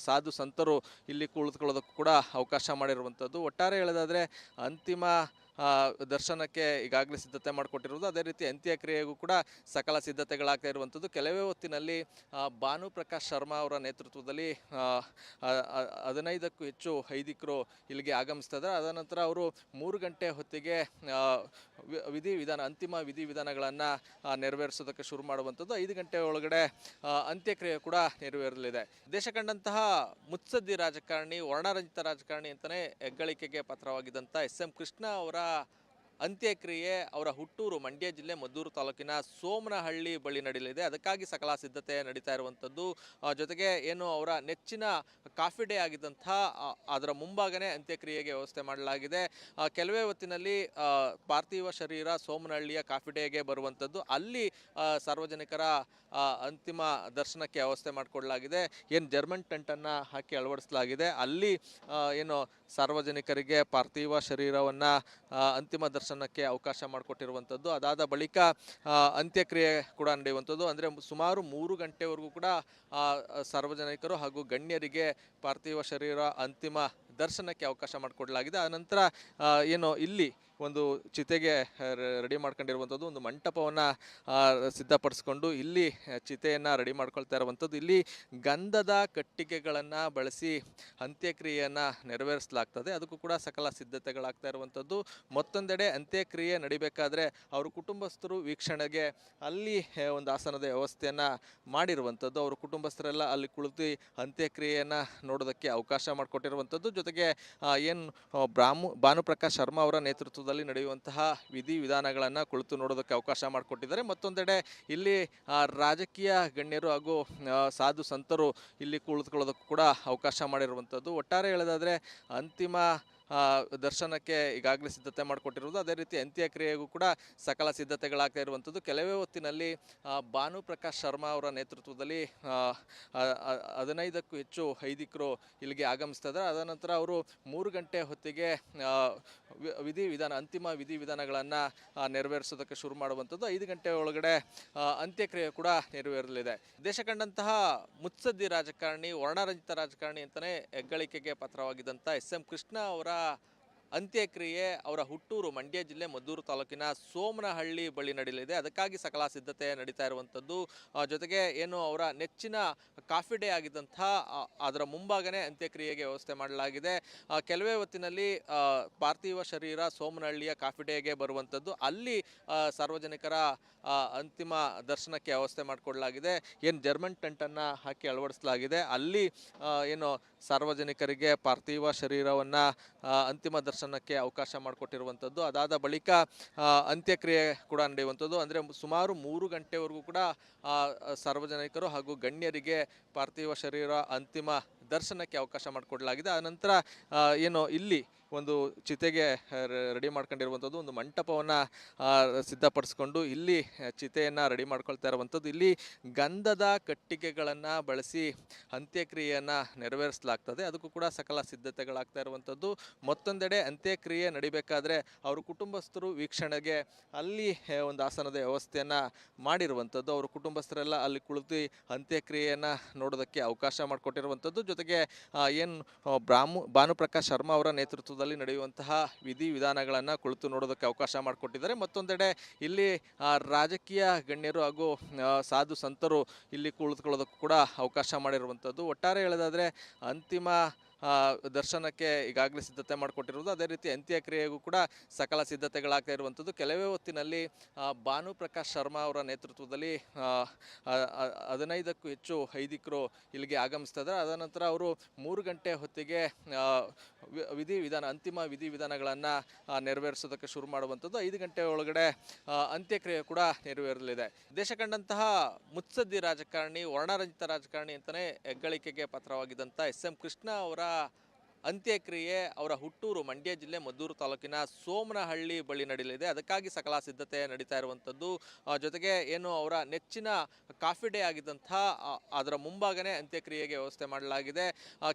ಸಾಧು ಸಂತರು ಇಲ್ಲಿ ಕುಳಿತುಕೊಳ್ಳೋದಕ್ಕೂ ಕೂಡ ಅವಕಾಶ ಮಾಡಿರುವಂಥದ್ದು ಒಟ್ಟಾರೆ ಹೇಳೋದಾದರೆ, ಅಂತಿಮ ದರ್ಶನಕ್ಕೆ ಈಗಾಗಲೇ ಸಿದ್ಧತೆ ಮಾಡಿಕೊಟ್ಟಿರುವುದು. ಅದೇ ರೀತಿ ಅಂತ್ಯಕ್ರಿಯೆಗೂ ಕೂಡ ಸಕಲ ಸಿದ್ಧತೆಗಳಾಗ್ತಾ ಇರುವಂಥದ್ದು. ಕೆಲವೇ ಹೊತ್ತಿನಲ್ಲಿ ಭಾನು ಪ್ರಕಾಶ್ ಶರ್ಮಾ ಅವರ ನೇತೃತ್ವದಲ್ಲಿ ಹದಿನೈದಕ್ಕೂ ಹೆಚ್ಚು ಐದಿಕರು ಇಲ್ಲಿಗೆ ಆಗಮಿಸ್ತಿದ್ದಾರೆ. ಅದ ನಂತರ ಅವರು ಮೂರು ಗಂಟೆ ಹೊತ್ತಿಗೆ ವಿಧಿವಿಧಾನ ಅಂತಿಮ ವಿಧಿ ವಿಧಾನಗಳನ್ನು ನೆರವೇರಿಸೋದಕ್ಕೆ ಶುರು ಮಾಡುವಂಥದ್ದು. ಐದು ಗಂಟೆ ಒಳಗಡೆ ಅಂತ್ಯಕ್ರಿಯೆ ಕೂಡ ನೆರವೇರಲಿದೆ. ದೇಶ ಕಂಡಂತಹ ಮುತ್ಸದ್ದಿ ರಾಜಕಾರಣಿ, ವರ್ಣರಂಜಿತ ರಾಜಕಾರಣಿ ಅಂತಲೇ ಹೆಗ್ಗಳಿಕೆಗೆ ಪಾತ್ರವಾಗಿದ್ದಂಥ ಎಸ್ ಎಂ ಕೃಷ್ಣ ಅವರ ಅಂತ್ಯಕ್ರಿಯೆ ಅವರ ಹುಟ್ಟೂರು ಮಂಡ್ಯ ಜಿಲ್ಲೆ ಮದ್ದೂರು ತಾಲೂಕಿನ ಸೋಮನಹಳ್ಳಿ ಬಳಿ ನಡೆಯಲಿದೆ. ಅದಕ್ಕಾಗಿ ಸಕಲ ಸಿದ್ಧತೆ ನಡೀತಾ ಇರುವಂಥದ್ದು ಜೊತೆಗೆ ಏನು ಅವರ ನೆಚ್ಚಿನ ಕಾಫಿ ಡೇ ಆಗಿದ್ದಂಥ ಅದರ ಮುಂಭಾಗನೇ ಅಂತ್ಯಕ್ರಿಯೆಗೆ ವ್ಯವಸ್ಥೆ ಮಾಡಲಾಗಿದೆ. ಕೆಲವೇ ಹೊತ್ತಿನಲ್ಲಿ ಪಾರ್ಥಿವ ಶರೀರ ಸೋಮನಹಳ್ಳಿಯ ಕಾಫಿ ಡೇಗೆ ಬರುವಂಥದ್ದು ಅಲ್ಲಿ ಸಾರ್ವಜನಿಕರ ಅಂತಿಮ ದರ್ಶನಕ್ಕೆ ವ್ಯವಸ್ಥೆ ಮಾಡಿಕೊಡಲಾಗಿದೆ. ಏನು ಜರ್ಮನ್ ಟೆಂಟನ್ನು ಹಾಕಿ ಅಳವಡಿಸಲಾಗಿದೆ. ಅಲ್ಲಿ ಏನು ಸಾರ್ವಜನಿಕರಿಗೆ ಪಾರ್ಥಿವ ಶರೀರವನ್ನು ಅಂತಿಮ ದರ್ಶನಕ್ಕೆ ಅವಕಾಶ ಮಾಡಿಕೊಟ್ಟಿರುವಂಥದ್ದು ಅದಾದ ಬಳಿಕ ಅಂತ್ಯಕ್ರಿಯೆ ಕೂಡ ನಡೆಯುವಂಥದ್ದು ಅಂದರೆ ಸುಮಾರು ಮೂರು ಗಂಟೆವರೆಗೂ ಕೂಡ ಸಾರ್ವಜನಿಕರು ಹಾಗೂ ಗಣ್ಯರಿಗೆ ಪಾರ್ಥಿವ ಶರೀರ ಅಂತಿಮ ದರ್ಶನಕ್ಕೆ ಅವಕಾಶ ಮಾಡಿಕೊಡಲಾಗಿದೆ. ಆನಂತರ ಏನು, ಇಲ್ಲಿ ಒಂದು ಚಿತೆಗೆ ರೆಡಿ ಮಾಡ್ಕೊಂಡಿರುವಂಥದ್ದು, ಒಂದು ಮಂಟಪವನ್ನು ಸಿದ್ಧಪಡಿಸ್ಕೊಂಡು ಇಲ್ಲಿ ಚಿತೆಯನ್ನು ರೆಡಿ ಮಾಡ್ಕೊಳ್ತಾ ಇರುವಂಥದ್ದು. ಇಲ್ಲಿ ಗಂಧದ ಕಟ್ಟಿಗೆಗಳನ್ನು ಬಳಸಿ ಅಂತ್ಯಕ್ರಿಯೆಯನ್ನು ನೆರವೇರಿಸಲಾಗ್ತದೆ. ಅದಕ್ಕೂ ಕೂಡ ಸಕಲ ಸಿದ್ಧತೆಗಳಾಗ್ತಾ ಇರುವಂಥದ್ದು. ಮತ್ತೊಂದೆಡೆ ಅಂತ್ಯಕ್ರಿಯೆ ನಡಿಬೇಕಾದ್ರೆ ಅವರ ಕುಟುಂಬಸ್ಥರು ವೀಕ್ಷಣೆಗೆ ಅಲ್ಲಿ ಒಂದು ಆಸನದ ವ್ಯವಸ್ಥೆಯನ್ನು ಮಾಡಿರುವಂಥದ್ದು. ಅವ್ರ ಕುಟುಂಬಸ್ಥರೆಲ್ಲ ಅಲ್ಲಿ ಕುಳಿತು ಅಂತ್ಯಕ್ರಿಯೆಯನ್ನು ನೋಡೋದಕ್ಕೆ ಅವಕಾಶ ಮಾಡಿಕೊಟ್ಟಿರುವಂಥದ್ದು. ಜೊತೆಗೆ ಏನು ಬ್ರಾಹ್ಮ, ಭಾನುಪ್ರಕಾಶ್ ಶರ್ಮಾ ಅವರ ನೇತೃತ್ವದಲ್ಲಿ ನಡೆಯುವಂತಹ ವಿಧಿ ವಿಧಾನಗಳನ್ನು ಕುಳಿತು ನೋಡೋದಕ್ಕೆ ಅವಕಾಶ ಮಾಡಿಕೊಟ್ಟಿದ್ದಾರೆ. ಮತ್ತೊಂದೆಡೆ ಇಲ್ಲಿ ರಾಜಕೀಯ ಗಣ್ಯರು ಹಾಗೂ ಸಾಧು ಸಂತರು ಇಲ್ಲಿ ಕುಳಿತುಕೊಳ್ಳೋದಕ್ಕೂ ಕೂಡ ಅವಕಾಶ ಮಾಡಿರುವಂಥದ್ದು. ಒಟ್ಟಾರೆ ಹೇಳೋದಾದರೆ, ಅಂತಿಮ ದರ್ಶನಕ್ಕೆ ಈಗಾಗಲೇ ಸಿದ್ಧತೆ ಮಾಡಿಕೊಟ್ಟಿರುವುದು. ಅದೇ ರೀತಿ ಅಂತ್ಯಕ್ರಿಯೆಗೂ ಕೂಡ ಸಕಲ ಸಿದ್ಧತೆಗಳಾಗ್ತಾ ಇರುವಂಥದ್ದು. ಕೆಲವೇ ಹೊತ್ತಿನಲ್ಲಿ ಭಾನು ಭಾನುಪ್ರಕಾಶ್ ಶರ್ಮಾ ಅವರ ನೇತೃತ್ವದಲ್ಲಿ ಹದಿನೈದಕ್ಕೂ ಹೆಚ್ಚು ಐದಿಕರು ಇಲ್ಲಿಗೆ ಆಗಮಿಸ್ತಾ ಇದ್ದಾರೆ. ಅದ ನಂತರ ಅವರು ಮೂರು ಗಂಟೆ ಹೊತ್ತಿಗೆ ವಿಧಿವಿಧಾನ ಅಂತಿಮ ವಿಧಿವಿಧಾನಗಳನ್ನು ನೆರವೇರಿಸೋದಕ್ಕೆ ಶುರು ಮಾಡುವಂಥದ್ದು. ಐದು ಗಂಟೆ ಒಳಗಡೆ ಅಂತ್ಯಕ್ರಿಯೆ ಕೂಡ ನೆರವೇರಲಿದೆ. ದೇಶ ಕಂಡಂತಹ ಮುತ್ಸದ್ದಿ ರಾಜಕಾರಣಿ, ವರ್ಣರಂಜಿತ ರಾಜಕಾರಣಿ ಅಂತಲೇ ಹೆಗ್ಗಳಿಕೆಗೆ ಪಾತ್ರವಾಗಿದ್ದಂಥ ಎಸ್ ಎಂ ಕೃಷ್ಣ ಅವರ 자 ಅಂತ್ಯಕ್ರಿಯೆ ಅವರ ಹುಟ್ಟೂರು ಮಂಡ್ಯ ಜಿಲ್ಲೆ ಮದ್ದೂರು ತಾಲೂಕಿನ ಸೋಮನಹಳ್ಳಿ ಬಳಿ ನಡೆಯಲಿದೆ. ಅದಕ್ಕಾಗಿ ಸಕಲ ಸಿದ್ಧತೆ ನಡೀತಾ ಇರುವಂಥದ್ದು ಜೊತೆಗೆ ಏನು ಅವರ ನೆಚ್ಚಿನ ಕಾಫಿ ಡೇ ಆಗಿದ್ದಂಥ ಅದರ ಮುಂಭಾಗನೇ ಅಂತ್ಯಕ್ರಿಯೆಗೆ ವ್ಯವಸ್ಥೆ ಮಾಡಲಾಗಿದೆ. ಕೆಲವೇ ಹೊತ್ತಿನಲ್ಲಿ ಪಾರ್ಥಿವ ಶರೀರ ಸೋಮನಹಳ್ಳಿಯ ಕಾಫಿ ಡೇಗೆ ಬರುವಂಥದ್ದು ಅಲ್ಲಿ ಸಾರ್ವಜನಿಕರ ಅಂತಿಮ ದರ್ಶನಕ್ಕೆ ವ್ಯವಸ್ಥೆ ಮಾಡಿಕೊಡಲಾಗಿದೆ. ಏನು ಜರ್ಮನ್ ಟೆಂಟನ್ನು ಹಾಕಿ ಅಳವಡಿಸಲಾಗಿದೆ. ಅಲ್ಲಿ ಏನು ಸಾರ್ವಜನಿಕರಿಗೆ ಪಾರ್ಥಿವ ಶರೀರವನ್ನು ಅಂತಿಮ ದರ್ಶನಕ್ಕೆ ಅವಕಾಶ ಮಾಡಿಕೊಟ್ಟಿರುವಂಥದ್ದು. ಅದಾದ ಬಳಿಕ ಅಂತ್ಯಕ್ರಿಯೆ ಕೂಡ ನಡೆಯುವಂಥದ್ದು. ಅಂದರೆ ಸುಮಾರು ಮೂರು ಗಂಟೆವರೆಗೂ ಕೂಡ ಸಾರ್ವಜನಿಕರು ಹಾಗೂ ಗಣ್ಯರಿಗೆ ಪಾರ್ಥಿವ ಶರೀರ ಅಂತಿಮ ದರ್ಶನಕ್ಕೆ ಅವಕಾಶ ಮಾಡಿಕೊಡಲಾಗಿದೆ. ಆನಂತರ ಏನು ಇಲ್ಲಿ ಒಂದು ಚಿತೆಗೆ ರೆಡಿ ಮಾಡ್ಕೊಂಡಿರುವಂಥದ್ದು, ಒಂದು ಮಂಟಪವನ್ನು ಸಿದ್ಧಪಡಿಸ್ಕೊಂಡು ಇಲ್ಲಿ ಚಿತೆಯನ್ನು ರೆಡಿ ಮಾಡ್ಕೊಳ್ತಾ ಇರುವಂಥದ್ದು. ಇಲ್ಲಿ ಗಂಧದ ಕಟ್ಟಿಗೆಗಳನ್ನು ಬಳಸಿ ಅಂತ್ಯಕ್ರಿಯೆಯನ್ನು ನೆರವೇರಿಸಲಾಗ್ತದೆ. ಅದಕ್ಕೂ ಕೂಡ ಸಕಲ ಸಿದ್ಧತೆಗಳಾಗ್ತಾ ಇರುವಂಥದ್ದು. ಮತ್ತೊಂದೆಡೆ ಅಂತ್ಯಕ್ರಿಯೆ ನಡಿಬೇಕಾದ್ರೆ ಅವ್ರ ಕುಟುಂಬಸ್ಥರು ವೀಕ್ಷಣೆಗೆ ಅಲ್ಲಿ ಒಂದು ಆಸನದ ವ್ಯವಸ್ಥೆಯನ್ನು ಮಾಡಿರುವಂಥದ್ದು. ಅವ್ರ ಕುಟುಂಬಸ್ಥರೆಲ್ಲ ಅಲ್ಲಿ ಕುಳಿತು ಅಂತ್ಯಕ್ರಿಯೆಯನ್ನು ನೋಡೋದಕ್ಕೆ ಅವಕಾಶ ಮಾಡಿಕೊಟ್ಟಿರುವಂಥದ್ದು. ಜೊತೆಗೆ ಏನು, ಬ್ರಾಹ್ಮ, ಭಾನುಪ್ರಕಾಶ್ ಶರ್ಮಾ ಅವರ ನೇತೃತ್ವದಲ್ಲಿ ನಡೆಯುವಂತಹ ವಿಧಿ ವಿಧಾನಗಳನ್ನು ಕುಳಿತು ನೋಡೋದಕ್ಕೆ ಅವಕಾಶ ಮಾಡಿಕೊಟ್ಟಿದ್ದಾರೆ. ಮತ್ತೊಂದೆಡೆ ಇಲ್ಲಿ ರಾಜಕೀಯ ಗಣ್ಯರು ಹಾಗೂ ಸಾಧು ಸಂತರು ಇಲ್ಲಿ ಕುಳಿತುಕೊಳ್ಳೋದಕ್ಕೂ ಕೂಡ ಅವಕಾಶ ಮಾಡಿರುವಂಥದ್ದು. ಒಟ್ಟಾರೆ ಹೇಳೋದಾದರೆ, ಅಂತಿಮ ದರ್ಶನಕ್ಕೆ ಈಗಾಗಲೇ ಸಿದ್ಧತೆ ಮಾಡಿಕೊಟ್ಟಿರುವುದು. ಅದೇ ರೀತಿ ಅಂತ್ಯಕ್ರಿಯೆಗೂ ಕೂಡ ಸಕಲ ಸಿದ್ಧತೆಗಳಾಗ್ತಾ ಇರುವಂಥದ್ದು. ಕೆಲವೇ ಹೊತ್ತಿನಲ್ಲಿ ಭಾನು ಭಾನುಪ್ರಕಾಶ್ ಶರ್ಮಾ ಅವರ ನೇತೃತ್ವದಲ್ಲಿ ಹದಿನೈದಕ್ಕೂ ಹೆಚ್ಚು ಐದಿಕರು ಇಲ್ಲಿಗೆ ಆಗಮಿಸ್ತಾ ಇದ್ದಾರೆ. ಅದ ನಂತರ ಅವರು ಮೂರು ಗಂಟೆ ಹೊತ್ತಿಗೆ ವಿಧಿ ವಿಧಾನ, ಅಂತಿಮ ವಿಧಿವಿಧಾನಗಳನ್ನು ನೆರವೇರಿಸೋದಕ್ಕೆ ಶುರು ಮಾಡುವಂಥದ್ದು. ಐದು ಗಂಟೆ ಒಳಗಡೆ ಅಂತ್ಯಕ್ರಿಯೆ ಕೂಡ ನೆರವೇರಲಿದೆ. ದೇಶ ಕಂಡಂತಹ ಮುತ್ಸದ್ದಿ ರಾಜಕಾರಣಿ, ವರ್ಣರಂಜಿತ ರಾಜಕಾರಣಿ ಅಂತಲೇ ಹೆಗ್ಗಳಿಕೆಗೆ ಪಾತ್ರವಾಗಿದ್ದಂಥ ಎಸ್ ಎಂ ಕೃಷ್ಣ ಅವರ ಅಂತ್ಯಕ್ರಿಯೆ ಅವರ ಹುಟ್ಟೂರು ಮಂಡ್ಯ ಜಿಲ್ಲೆ ಮದ್ದೂರು ತಾಲೂಕಿನ ಸೋಮನಹಳ್ಳಿ ಬಳಿ ನಡೆಯಲಿದೆ. ಅದಕ್ಕಾಗಿ ಸಕಲ ಸಿದ್ಧತೆ ನಡೀತಾ ಇರುವಂಥದ್ದು ಜೊತೆಗೆ ಏನು ಅವರ ನೆಚ್ಚಿನ ಕಾಫಿ ಡೇ ಆಗಿದ್ದಂಥ ಅದರ ಮುಂಭಾಗನೇ ಅಂತ್ಯಕ್ರಿಯೆಗೆ ವ್ಯವಸ್ಥೆ ಮಾಡಲಾಗಿದೆ.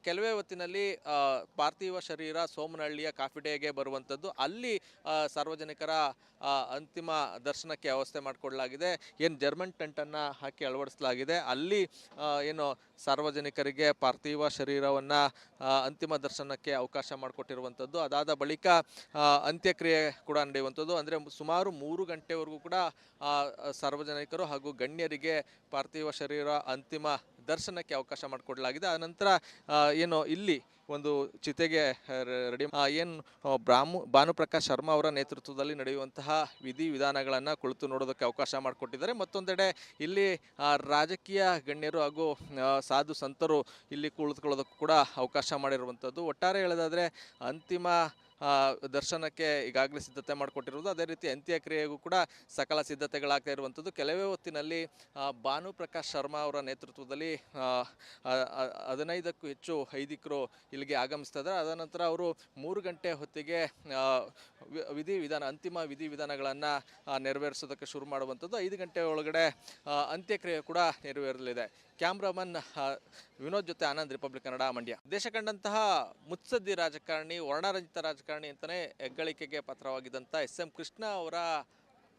ಕೆಲವೇ ಹೊತ್ತಿನಲ್ಲಿ ಪಾರ್ಥಿವ ಶರೀರ ಸೋಮನಹಳ್ಳಿಯ ಕಾಫಿ ಡೇಗೆ ಬರುವಂಥದ್ದು ಅಲ್ಲಿ ಸಾರ್ವಜನಿಕರ ಅಂತಿಮ ದರ್ಶನಕ್ಕೆ ವ್ಯವಸ್ಥೆ ಮಾಡಿಕೊಡಲಾಗಿದೆ ಏನು ಜರ್ಮನ್ ಟೆಂಟನ್ನು ಹಾಕಿ ಅಳವಡಿಸಲಾಗಿದೆ. ಅಲ್ಲಿ ಏನು ಸಾರ್ವಜನಿಕರಿಗೆ ಪಾರ್ಥಿವ ಶರೀರವನ್ನು ಅಂತಿಮ ದರ್ಶನಕ್ಕೆ ಅವಕಾಶ ಮಾಡಿಕೊಟ್ಟಿರುವಂಥದ್ದು. ಅದಾದ ಬಳಿಕ ಅಂತ್ಯಕ್ರಿಯೆ ಕೂಡ ನಡೆಯುವಂಥದ್ದು. ಅಂದರೆ ಸುಮಾರು ಮೂರು ಗಂಟೆವರೆಗೂ ಕೂಡ ಸಾರ್ವಜನಿಕರು ಹಾಗೂ ಗಣ್ಯರಿಗೆ ಪಾರ್ಥಿವ ಶರೀರ ಅಂತಿಮ ದರ್ಶನಕ್ಕೆ ಅವಕಾಶ ಮಾಡಿಕೊಡಲಾಗಿದೆ. ಆನಂತರ ಏನು ಇಲ್ಲಿ ಒಂದು ಚಿತೆಗೆ ರೆಡಿ ಏನು ಬ್ರಾಹ್ಮು, ಭಾನುಪ್ರಕಾಶ್ ಶರ್ಮಾ ಅವರ ನೇತೃತ್ವದಲ್ಲಿ ನಡೆಯುವಂತಹ ವಿಧಿ ವಿಧಾನಗಳನ್ನು ಕುಳಿತು ನೋಡೋದಕ್ಕೆ ಅವಕಾಶ ಮಾಡಿಕೊಟ್ಟಿದ್ದಾರೆ. ಮತ್ತೊಂದೆಡೆ ಇಲ್ಲಿ ರಾಜಕೀಯ ಗಣ್ಯರು ಹಾಗೂ ಸಾಧು ಸಂತರು ಇಲ್ಲಿ ಕುಳಿತುಕೊಳ್ಳೋದಕ್ಕೂ ಕೂಡ ಅವಕಾಶ ಮಾಡಿರುವಂಥದ್ದು ಒಟ್ಟಾರೆ ಹೇಳೋದಾದರೆ, ಅಂತಿಮ ದರ್ಶನಕ್ಕೆ ಈಗಾಗಲೇ ಸಿದ್ಧತೆ ಮಾಡಿಕೊಟ್ಟಿರುವುದು. ಅದೇ ರೀತಿ ಅಂತ್ಯಕ್ರಿಯೆಗೂ ಕೂಡ ಸಕಲ ಸಿದ್ಧತೆಗಳಾಗ್ತಾ ಇರುವಂಥದ್ದು. ಕೆಲವೇ ಹೊತ್ತಿನಲ್ಲಿ ಭಾನು ಪ್ರಕಾಶ್ ಶರ್ಮಾ ಅವರ ನೇತೃತ್ವದಲ್ಲಿ ಹದಿನೈದಕ್ಕೂ ಹೆಚ್ಚು ಐದಿಕರು ಇಲ್ಲಿಗೆ ಆಗಮಿಸ್ತಾ ಇದ್ದಾರೆ ಅದ ನಂತರ ಅವರು ಮೂರು ಗಂಟೆ ಹೊತ್ತಿಗೆ ವಿಧಿವಿಧಾನ ವಿಧಿ ವಿಧಾನ, ಅಂತಿಮ ವಿಧಿ ವಿಧಾನಗಳನ್ನು ನೆರವೇರಿಸೋದಕ್ಕೆ ಶುರು ಮಾಡುವಂಥದ್ದು. ಐದು ಗಂಟೆ ಒಳಗಡೆ ಅಂತ್ಯಕ್ರಿಯೆ ಕೂಡ ನೆರವೇರಲಿದೆ. ಕ್ಯಾಮ್ರಾಮನ್ ವಿನೋದ್ ಜೊತೆ ಆನಂದ್, ರಿಪಬ್ಲಿಕ್ ಕನ್ನಡ, ಮಂಡ್ಯ. ದೇಶ ಕಂಡಂತಹ ಮುತ್ಸದ್ದಿ ರಾಜಕಾರಣಿ, ವರ್ಣರಂಜಿತ ರಾಜಕಾರಣಿ ಅಂತಲೇ ಹೆಗ್ಗಳಿಕೆಗೆ ಪಾತ್ರವಾಗಿದ್ದಂಥ ಎಸ್ ಎಂ ಕೃಷ್ಣ ಅವರ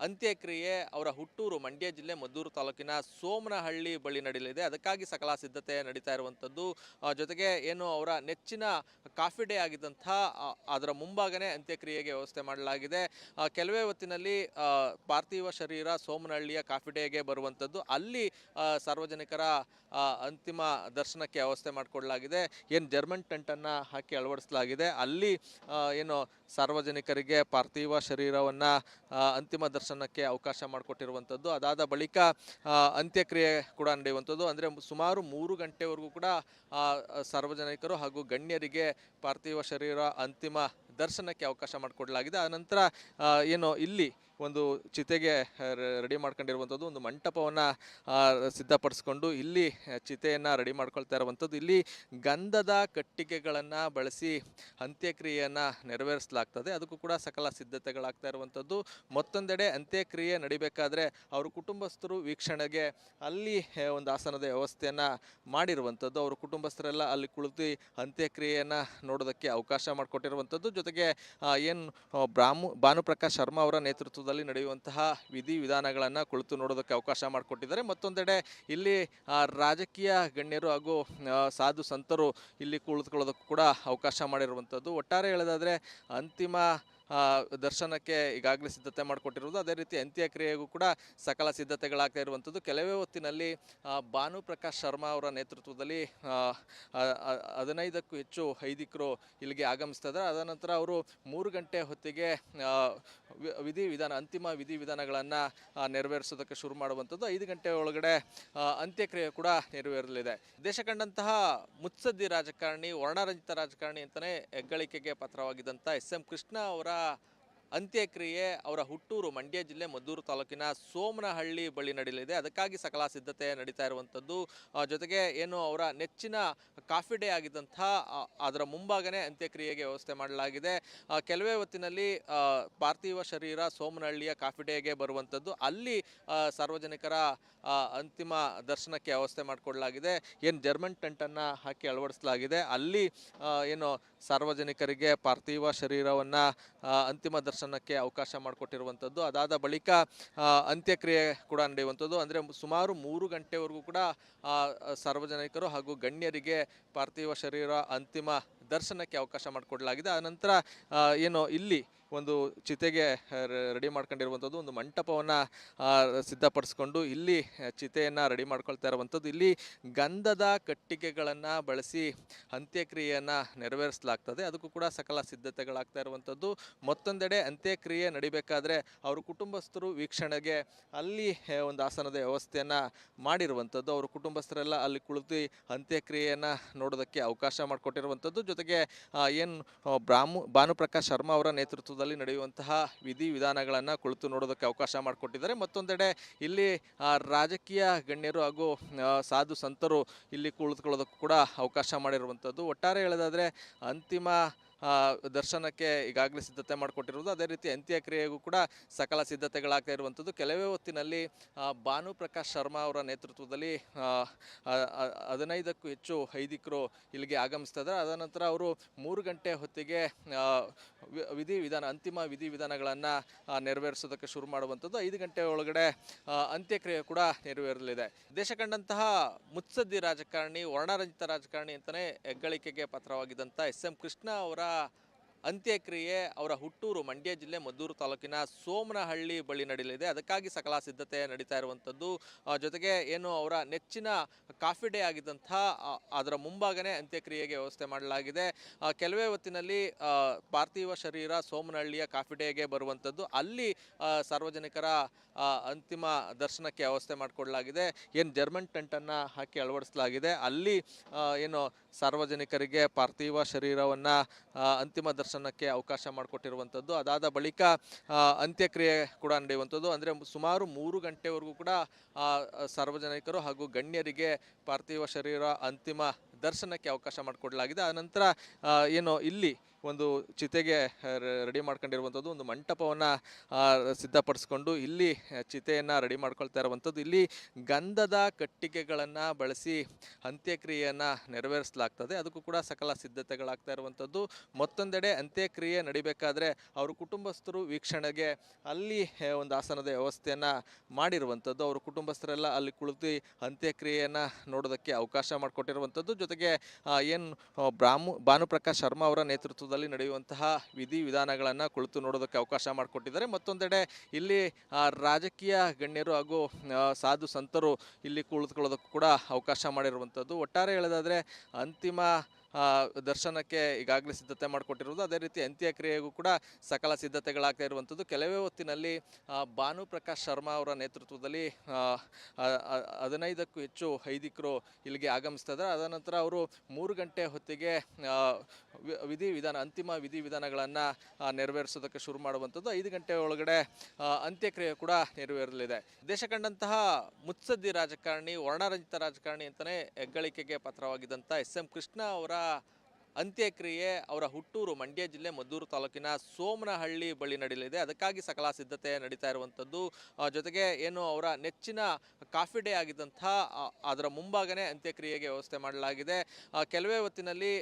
ಅಂತ್ಯಕ್ರಿಯೆ ಅವರ ಹುಟ್ಟೂರು ಮಂಡ್ಯ ಜಿಲ್ಲೆ ಮದ್ದೂರು ತಾಲೂಕಿನ ಸೋಮನಹಳ್ಳಿ ಬಳಿ ನಡೆಯಲಿದೆ. ಅದಕ್ಕಾಗಿ ಸಕಲ ಸಿದ್ಧತೆ ನಡೀತಾ ಇರುವಂಥದ್ದು ಜೊತೆಗೆ ಏನು ಅವರ ನೆಚ್ಚಿನ ಕಾಫಿ ಡೇ ಆಗಿದ್ದಂಥ ಅದರ ಮುಂಭಾಗನೇ ಅಂತ್ಯಕ್ರಿಯೆಗೆ ವ್ಯವಸ್ಥೆ ಮಾಡಲಾಗಿದೆ. ಕೆಲವೇ ಹೊತ್ತಿನಲ್ಲಿ ಪಾರ್ಥಿವ ಶರೀರ ಸೋಮನಹಳ್ಳಿಯ ಕಾಫಿ ಡೇಗೆ ಬರುವಂಥದ್ದು ಅಲ್ಲಿ ಸಾರ್ವಜನಿಕರ ಅಂತಿಮ ದರ್ಶನಕ್ಕೆ ವ್ಯವಸ್ಥೆ ಮಾಡಿಕೊಡಲಾಗಿದೆ ಏನು ಜರ್ಮನ್ ಟೆಂಟನ್ನು ಹಾಕಿ ಅಳವಡಿಸಲಾಗಿದೆ. ಅಲ್ಲಿ ಏನು ಸಾರ್ವಜನಿಕರಿಗೆ ಪಾರ್ಥಿವ ಶರೀರವನ್ನು ಅಂತಿಮ ದರ್ಶನಕ್ಕೆ ಅವಕಾಶ ಮಾಡಿಕೊಟ್ಟಿರುವಂಥದ್ದು. ಅದಾದ ಬಳಿಕ ಅಂತ್ಯಕ್ರಿಯೆ ಕೂಡ ನಡೆಯುವಂಥದ್ದು. ಅಂದರೆ ಸುಮಾರು ಮೂರು ಗಂಟೆವರೆಗೂ ಕೂಡ ಸಾರ್ವಜನಿಕರು ಹಾಗೂ ಗಣ್ಯರಿಗೆ ಪಾರ್ಥಿವ ಶರೀರ ಅಂತಿಮ ದರ್ಶನಕ್ಕೆ ಅವಕಾಶ ಮಾಡಿಕೊಡಲಾಗಿದೆ. ಆನಂತರ ಏನು, ಇಲ್ಲಿ ಒಂದು ಚಿತೆಗೆ ರೆಡಿ ಮಾಡ್ಕೊಂಡಿರುವಂಥದ್ದು, ಒಂದು ಮಂಟಪವನ್ನು ಸಿದ್ಧಪಡಿಸ್ಕೊಂಡು ಇಲ್ಲಿ ಚಿತೆಯನ್ನು ರೆಡಿ ಮಾಡ್ಕೊಳ್ತಾ ಇರುವಂಥದ್ದು. ಇಲ್ಲಿ ಗಂಧದ ಕಟ್ಟಿಗೆಗಳನ್ನು ಬಳಸಿ ಅಂತ್ಯಕ್ರಿಯೆಯನ್ನು ನೆರವೇರಿಸಲಾಗ್ತದೆ. ಅದಕ್ಕೂ ಕೂಡ ಸಕಲ ಸಿದ್ಧತೆಗಳಾಗ್ತಾ ಇರುವಂಥದ್ದು. ಮತ್ತೊಂದೆಡೆ ಅಂತ್ಯಕ್ರಿಯೆ ನಡಿಬೇಕಾದ್ರೆ ಅವರು ಕುಟುಂಬಸ್ಥರು ವೀಕ್ಷಣೆಗೆ ಅಲ್ಲಿ ಒಂದು ಆಸನದ ವ್ಯವಸ್ಥೆಯನ್ನು ಮಾಡಿರುವಂಥದ್ದು. ಅವರು ಕುಟುಂಬಸ್ಥರೆಲ್ಲ ಅಲ್ಲಿ ಕುಳಿತು ಅಂತ್ಯಕ್ರಿಯೆಯನ್ನು ನೋಡೋದಕ್ಕೆ ಅವಕಾಶ ಮಾಡಿಕೊಟ್ಟಿರುವಂಥದ್ದು. ಜೊತೆಗೆ ಏನು ಬ್ರಾಹ್ಮ, ಭಾನುಪ್ರಕಾಶ್ ಶರ್ಮಾ ಅವರ ನೇತೃತ್ವದಲ್ಲಿ ನಡೆಯುವಂತಹ ವಿಧಿ ವಿಧಾನಗಳನ್ನು ಕುಳಿತು ನೋಡೋದಕ್ಕೆ ಅವಕಾಶ ಮಾಡಿಕೊಟ್ಟಿದ್ದಾರೆ. ಮತ್ತೊಂದೆಡೆ ಇಲ್ಲಿ ರಾಜಕೀಯ ಗಣ್ಯರು ಹಾಗೂ ಸಾಧು ಸಂತರು ಇಲ್ಲಿ ಕುಳಿತುಕೊಳ್ಳೋದಕ್ಕೂ ಕೂಡ ಅವಕಾಶ ಮಾಡಿರುವಂಥದ್ದು ಒಟ್ಟಾರೆ ಹೇಳೋದಾದರೆ, ಅಂತಿಮ ದರ್ಶನಕ್ಕೆ ಈಗಾಗಲೇ ಸಿದ್ಧತೆ ಮಾಡಿಕೊಟ್ಟಿರುವುದು. ಅದೇ ರೀತಿ ಅಂತ್ಯಕ್ರಿಯೆಗೂ ಕೂಡ ಸಕಲ ಸಿದ್ಧತೆಗಳಾಗ್ತಾ ಇರುವಂಥದ್ದು. ಕೆಲವೇ ಹೊತ್ತಿನಲ್ಲಿ ಭಾನು ಪ್ರಕಾಶ್ ಶರ್ಮಾ ಅವರ ನೇತೃತ್ವದಲ್ಲಿ ಹದಿನೈದಕ್ಕೂ ಹೆಚ್ಚು ಐದಿಕರು ಇಲ್ಲಿಗೆ ಆಗಮಿಸ್ತಾ ಇದ್ದಾರೆ ಅದ ನಂತರ ಅವರು ಮೂರು ಗಂಟೆ ಹೊತ್ತಿಗೆ ವಿಧಿವಿಧಾನ ಅಂತಿಮ ವಿಧಿವಿಧಾನಗಳನ್ನು ನೆರವೇರಿಸೋದಕ್ಕೆ ಶುರು ಮಾಡುವಂಥದ್ದು. ಐದು ಗಂಟೆ ಒಳಗಡೆ ಅಂತ್ಯಕ್ರಿಯೆ ಕೂಡ ನೆರವೇರಲಿದೆ. ದೇಶ ಕಂಡಂತಹ ಮುತ್ಸದ್ದಿ ರಾಜಕಾರಣಿ, ವರ್ಣರಂಜಿತ ರಾಜಕಾರಣಿ ಅಂತಲೇ ಹೆಗ್ಗಳಿಕೆಗೆ ಪಾತ್ರವಾಗಿದ್ದಂಥ ಎಸ್ ಎಂ ಕೃಷ್ಣ ಅವರ 다 ಅಂತ್ಯಕ್ರಿಯೆ ಅವರ ಹುಟ್ಟೂರು ಮಂಡ್ಯ ಜಿಲ್ಲೆ ಮದ್ದೂರು ತಾಲೂಕಿನ ಸೋಮನಹಳ್ಳಿ ಬಳಿ ನಡೆಯಲಿದೆ. ಅದಕ್ಕಾಗಿ ಸಕಲ ಸಿದ್ಧತೆ ನಡೀತಾ ಇರುವಂಥದ್ದು ಜೊತೆಗೆ ಏನು ಅವರ ನೆಚ್ಚಿನ ಕಾಫಿ ಡೇ ಆಗಿದ್ದಂಥ ಅದರ ಮುಂಭಾಗನೇ ಅಂತ್ಯಕ್ರಿಯೆಗೆ ವ್ಯವಸ್ಥೆ ಮಾಡಲಾಗಿದೆ. ಕೆಲವೇ ಹೊತ್ತಿನಲ್ಲಿ ಪಾರ್ಥಿವ ಶರೀರ ಸೋಮನಹಳ್ಳಿಯ ಕಾಫಿ ಡೇಗೆ ಬರುವಂಥದ್ದು ಅಲ್ಲಿ ಸಾರ್ವಜನಿಕರ ಅಂತಿಮ ದರ್ಶನಕ್ಕೆ ವ್ಯವಸ್ಥೆ ಮಾಡಿಕೊಡಲಾಗಿದೆ. ಏನು ಜರ್ಮನ್ ಟೆಂಟನ್ನು ಹಾಕಿ ಅಳವಡಿಸಲಾಗಿದೆ. ಅಲ್ಲಿ ಏನು ಸಾರ್ವಜನಿಕರಿಗೆ ಪಾರ್ಥಿವ ಶರೀರವನ್ನು ಅಂತಿಮ ದರ್ಶನಕ್ಕೆ ಅವಕಾಶ ಮಾಡಿಕೊಟ್ಟಿರುವಂಥದ್ದು. ಅದಾದ ಬಳಿಕ ಅಂತ್ಯಕ್ರಿಯೆ ಕೂಡ ನಡೆಯುವಂಥದ್ದು. ಅಂದರೆ ಸುಮಾರು ಮೂರು ಗಂಟೆವರೆಗೂ ಕೂಡ ಸಾರ್ವಜನಿಕರು ಹಾಗೂ ಗಣ್ಯರಿಗೆ ಪಾರ್ಥಿವ ಶರೀರ ಅಂತಿಮ ದರ್ಶನಕ್ಕೆ ಅವಕಾಶ ಮಾಡಿಕೊಡಲಾಗಿದೆ. ಆನಂತರ ಏನು, ಇಲ್ಲಿ ಒಂದು ಚಿತೆಗೆ ರೆಡಿ ಮಾಡ್ಕೊಂಡಿರುವಂಥದ್ದು, ಒಂದು ಮಂಟಪವನ್ನು ಸಿದ್ಧಪಡಿಸ್ಕೊಂಡು ಇಲ್ಲಿ ಚಿತೆಯನ್ನು ರೆಡಿ ಮಾಡ್ಕೊಳ್ತಾ ಇರುವಂಥದ್ದು. ಇಲ್ಲಿ ಗಂಧದ ಕಟ್ಟಿಗೆಗಳನ್ನು ಬಳಸಿ ಅಂತ್ಯಕ್ರಿಯೆಯನ್ನು ನೆರವೇರಿಸಲಾಗ್ತದೆ. ಅದಕ್ಕೂ ಕೂಡ ಸಕಲ ಸಿದ್ಧತೆಗಳಾಗ್ತಾ ಇರುವಂಥದ್ದು. ಮತ್ತೊಂದೆಡೆ ಅಂತ್ಯಕ್ರಿಯೆ ನಡಿಬೇಕಾದ್ರೆ ಅವರು ಕುಟುಂಬಸ್ಥರು ವೀಕ್ಷಣೆಗೆ ಅಲ್ಲಿ ಒಂದು ಆಸನದ ವ್ಯವಸ್ಥೆಯನ್ನು ಮಾಡಿರುವಂಥದ್ದು. ಅವರು ಕುಟುಂಬಸ್ಥರೆಲ್ಲ ಅಲ್ಲಿ ಕುಳಿತು ಅಂತ್ಯಕ್ರಿಯೆಯನ್ನು ನೋಡೋದಕ್ಕೆ ಅವಕಾಶ ಮಾಡಿಕೊಟ್ಟಿರುವಂಥದ್ದು. ಜೊತೆಗೆ ಏನು ಬ್ರಾಹ್ಮ, ಭಾನುಪ್ರಕಾಶ್ ಶರ್ಮಾ ಅವರ ನೇತೃತ್ವದಲ್ಲಿ ನಡೆಯುವಂತಹ ವಿಧಿ ವಿಧಾನಗಳನ್ನು ಕುಳಿತು ನೋಡೋದಕ್ಕೆ ಅವಕಾಶ ಮಾಡಿಕೊಟ್ಟಿದ್ದಾರೆ. ಮತ್ತೊಂದೆಡೆ ಇಲ್ಲಿ ರಾಜಕೀಯ ಗಣ್ಯರು ಹಾಗೂ ಸಾಧು ಸಂತರು ಇಲ್ಲಿ ಕುಳಿತುಕೊಳ್ಳೋದಕ್ಕೂ ಕೂಡ ಅವಕಾಶ ಮಾಡಿರುವಂಥದ್ದು. ಒಟ್ಟಾರೆ ಹೇಳೋದಾದರೆ, ಅಂತಿಮ ದರ್ಶನಕ್ಕೆ ಈಗಾಗಲೇ ಸಿದ್ಧತೆ ಮಾಡಿಕೊಟ್ಟಿರುವುದು. ಅದೇ ರೀತಿ ಅಂತ್ಯಕ್ರಿಯೆಗೂ ಕೂಡ ಸಕಲ ಸಿದ್ಧತೆಗಳಾಗ್ತಾ ಇರುವಂಥದ್ದು. ಕೆಲವೇ ಹೊತ್ತಿನಲ್ಲಿ ಭಾನು ಪ್ರಕಾಶ್ ಶರ್ಮಾ ಅವರ ನೇತೃತ್ವದಲ್ಲಿ ಹದಿನೈದಕ್ಕೂ ಹೆಚ್ಚು ಐದಿಕರು ಇಲ್ಲಿಗೆ ಆಗಮಿಸ್ತಾ ಇದ್ದಾರೆ. ಅದ ನಂತರ ಅವರು ಮೂರು ಗಂಟೆ ಹೊತ್ತಿಗೆ ವಿಧಿ ವಿಧಾನ, ಅಂತಿಮ ವಿಧಿ ವಿಧಾನಗಳನ್ನು ನೆರವೇರಿಸೋದಕ್ಕೆ ಶುರು ಮಾಡುವಂಥದ್ದು. ಐದು ಗಂಟೆ ಒಳಗಡೆ ಅಂತ್ಯಕ್ರಿಯೆ ಕೂಡ ನೆರವೇರಲಿದೆ. ದೇಶ ಕಂಡಂತಹ ಮುತ್ಸದ್ದಿ ರಾಜಕಾರಣಿ, ವರ್ಣರಂಜಿತ ರಾಜಕಾರಣಿ ಅಂತಲೇ ಹೆಗ್ಗಳಿಕೆಗೆ ಪಾತ್ರವಾಗಿದ್ದಂಥ ಎಸ್ ಎಂ ಕೃಷ್ಣ ಅವರ 자 ಅಂತ್ಯಕ್ರಿಯೆ ಅವರ ಹುಟ್ಟೂರು ಮಂಡ್ಯ ಜಿಲ್ಲೆ ಮದ್ದೂರು ತಾಲೂಕಿನ ಸೋಮನಹಳ್ಳಿ ಬಳಿ ನಡೆಯಲಿದೆ. ಅದಕ್ಕಾಗಿ ಸಕಲ ಸಿದ್ಧತೆ ನಡೀತಾ ಇರುವಂಥದ್ದು ಜೊತೆಗೆ ಏನು ಅವರ ನೆಚ್ಚಿನ ಕಾಫಿ ಡೇ ಆಗಿದ್ದಂಥ ಅದರ ಮುಂಭಾಗನೇ ಅಂತ್ಯಕ್ರಿಯೆಗೆ ವ್ಯವಸ್ಥೆ ಮಾಡಲಾಗಿದೆ. ಕೆಲವೇ ಹೊತ್ತಿನಲ್ಲಿ ಪಾರ್ಥಿವ ಶರೀರ ಸೋಮನಹಳ್ಳಿಯ ಕಾಫಿ ಡೇಗೆ ಬರುವಂಥದ್ದು ಅಲ್ಲಿ ಸಾರ್ವಜನಿಕರ ಅಂತಿಮ ದರ್ಶನಕ್ಕೆ ವ್ಯವಸ್ಥೆ ಮಾಡಿಕೊಡಲಾಗಿದೆ. ಏನು ಜರ್ಮನ್ ಟೆಂಟನ್ನು ಹಾಕಿ ಅಳವಡಿಸಲಾಗಿದೆ. ಅಲ್ಲಿ ಏನು ಸಾರ್ವಜನಿಕರಿಗೆ ಪಾರ್ಥಿವ ಶರೀರವನ್ನು ಅಂತಿಮ ದರ್ಶನಕ್ಕೆ ಅವಕಾಶ ಮಾಡಿಕೊಟ್ಟಿರುವಂಥದ್ದು. ಅದಾದ ಬಳಿಕ ಅಂತ್ಯಕ್ರಿಯೆ ಕೂಡ ನಡೆಯುವಂಥದ್ದು. ಅಂದರೆ ಸುಮಾರು ಮೂರು ಗಂಟೆವರೆಗೂ ಕೂಡ ಸಾರ್ವಜನಿಕರು ಹಾಗೂ ಗಣ್ಯರಿಗೆ ಪಾರ್ಥಿವ ಶರೀರ ಅಂತಿಮ ದರ್ಶನಕ್ಕೆ ಅವಕಾಶ ಮಾಡಿಕೊಡಲಾಗಿದೆ. ಆನಂತರ ಏನು, ಇಲ್ಲಿ ಒಂದು ಚಿತೆಗೆ ರೆಡಿ ಮಾಡ್ಕೊಂಡಿರುವಂಥದ್ದು, ಒಂದು ಮಂಟಪವನ್ನು ಸಿದ್ಧಪಡಿಸ್ಕೊಂಡು ಇಲ್ಲಿ ಚಿತೆಯನ್ನು ರೆಡಿ ಮಾಡ್ಕೊಳ್ತಾ ಇರುವಂಥದ್ದು. ಇಲ್ಲಿ ಗಂಧದ ಕಟ್ಟಿಗೆಗಳನ್ನು ಬಳಸಿ ಅಂತ್ಯಕ್ರಿಯೆಯನ್ನು ನೆರವೇರಿಸಲಾಗ್ತದೆ. ಅದಕ್ಕೂ ಕೂಡ ಸಕಲ ಸಿದ್ಧತೆಗಳಾಗ್ತಾ ಇರುವಂಥದ್ದು. ಮತ್ತೊಂದೆಡೆ ಅಂತ್ಯಕ್ರಿಯೆ ನಡಿಬೇಕಾದ್ರೆ ಅವರು ಕುಟುಂಬಸ್ಥರು ವೀಕ್ಷಣೆಗೆ ಅಲ್ಲಿ ಒಂದು ಆಸನದ ವ್ಯವಸ್ಥೆಯನ್ನು ಮಾಡಿರುವಂಥದ್ದು. ಅವರು ಕುಟುಂಬಸ್ಥರೆಲ್ಲ ಅಲ್ಲಿ ಕುಳಿತು ಅಂತ್ಯಕ್ರಿಯೆಯನ್ನು ನೋಡೋದಕ್ಕೆ ಅವಕಾಶ ಮಾಡಿಕೊಟ್ಟಿರುವಂಥದ್ದು. ಜೊತೆಗೆ ಏನು ಬ್ರಾಹ್ಮ, ಭಾನುಪ್ರಕಾಶ್ ಶರ್ಮಾ ಅವರ ನೇತೃತ್ವದಲ್ಲಿ ನಡೆಯುವಂತಹ ವಿಧಿ ವಿಧಾನಗಳನ್ನು ಕುಳಿತು ನೋಡೋದಕ್ಕೆ ಅವಕಾಶ ಮಾಡಿಕೊಟ್ಟಿದ್ದಾರೆ. ಮತ್ತೊಂದೆಡೆ ಇಲ್ಲಿ ರಾಜಕೀಯ ಗಣ್ಯರು ಹಾಗೂ ಸಾಧು ಸಂತರು ಇಲ್ಲಿ ಕುಳಿತುಕೊಳ್ಳೋದಕ್ಕೂ ಕೂಡ ಅವಕಾಶ ಮಾಡಿರುವಂಥದ್ದು ಒಟ್ಟಾರೆ ಹೇಳೋದಾದರೆ, ಅಂತಿಮ ದರ್ಶನಕ್ಕೆ ಈಗಾಗಲೇ ಸಿದ್ಧತೆ ಮಾಡಿಕೊಟ್ಟಿರುವುದು. ಅದೇ ರೀತಿ ಅಂತ್ಯಕ್ರಿಯೆಗೂ ಕೂಡ ಸಕಲ ಸಿದ್ಧತೆಗಳಾಗ್ತಾ ಇರುವಂಥದ್ದು. ಕೆಲವೇ ಹೊತ್ತಿನಲ್ಲಿ ಭಾನು ಪ್ರಕಾಶ್ ಶರ್ಮಾ ಅವರ ನೇತೃತ್ವದಲ್ಲಿ ಹದಿನೈದಕ್ಕೂ ಹೆಚ್ಚು ಐದಿಕರು ಇಲ್ಲಿಗೆ ಆಗಮಿಸ್ತಾ ಇದ್ದಾರೆ ಅದ ನಂತರ ಅವರು ಮೂರು ಗಂಟೆ ಹೊತ್ತಿಗೆ ವಿಧಿವಿಧಾನ ವಿಧಿ ವಿಧಾನ, ಅಂತಿಮ ವಿಧಿವಿಧಾನಗಳನ್ನು ನೆರವೇರಿಸೋದಕ್ಕೆ ಶುರು ಮಾಡುವಂಥದ್ದು. ಐದು ಗಂಟೆ ಒಳಗಡೆ ಅಂತ್ಯಕ್ರಿಯೆ ಕೂಡ ನೆರವೇರಲಿದೆ. ದೇಶ ಕಂಡಂತಹ ಮುತ್ಸದ್ದಿ ರಾಜಕಾರಣಿ, ವರ್ಣರಂಜಿತ ರಾಜಕಾರಣಿ ಅಂತಲೇ ಹೆಗ್ಗಳಿಕೆಗೆ ಪಾತ್ರವಾಗಿದ್ದಂಥ ಎಸ್ ಎಂ ಕೃಷ್ಣ ಅವರ ಅಂತ್ಯಕ್ರಿಯೆ ಅವರ ಹುಟ್ಟೂರು ಮಂಡ್ಯ ಜಿಲ್ಲೆ ಮದ್ದೂರು ತಾಲೂಕಿನ ಸೋಮನಹಳ್ಳಿ ಬಳಿ ನಡೆಯಲಿದೆ. ಅದಕ್ಕಾಗಿ ಸಕಲ ಸಿದ್ಧತೆ ನಡೀತಾ ಇರುವಂಥದ್ದು ಜೊತೆಗೆ ಏನು ಅವರ ನೆಚ್ಚಿನ ಕಾಫಿ ಡೇ ಆಗಿದ್ದಂಥ ಅದರ ಮುಂಭಾಗನೇ ಅಂತ್ಯಕ್ರಿಯೆಗೆ ವ್ಯವಸ್ಥೆ ಮಾಡಲಾಗಿದೆ. ಕೆಲವೇ ಹೊತ್ತಿನಲ್ಲಿ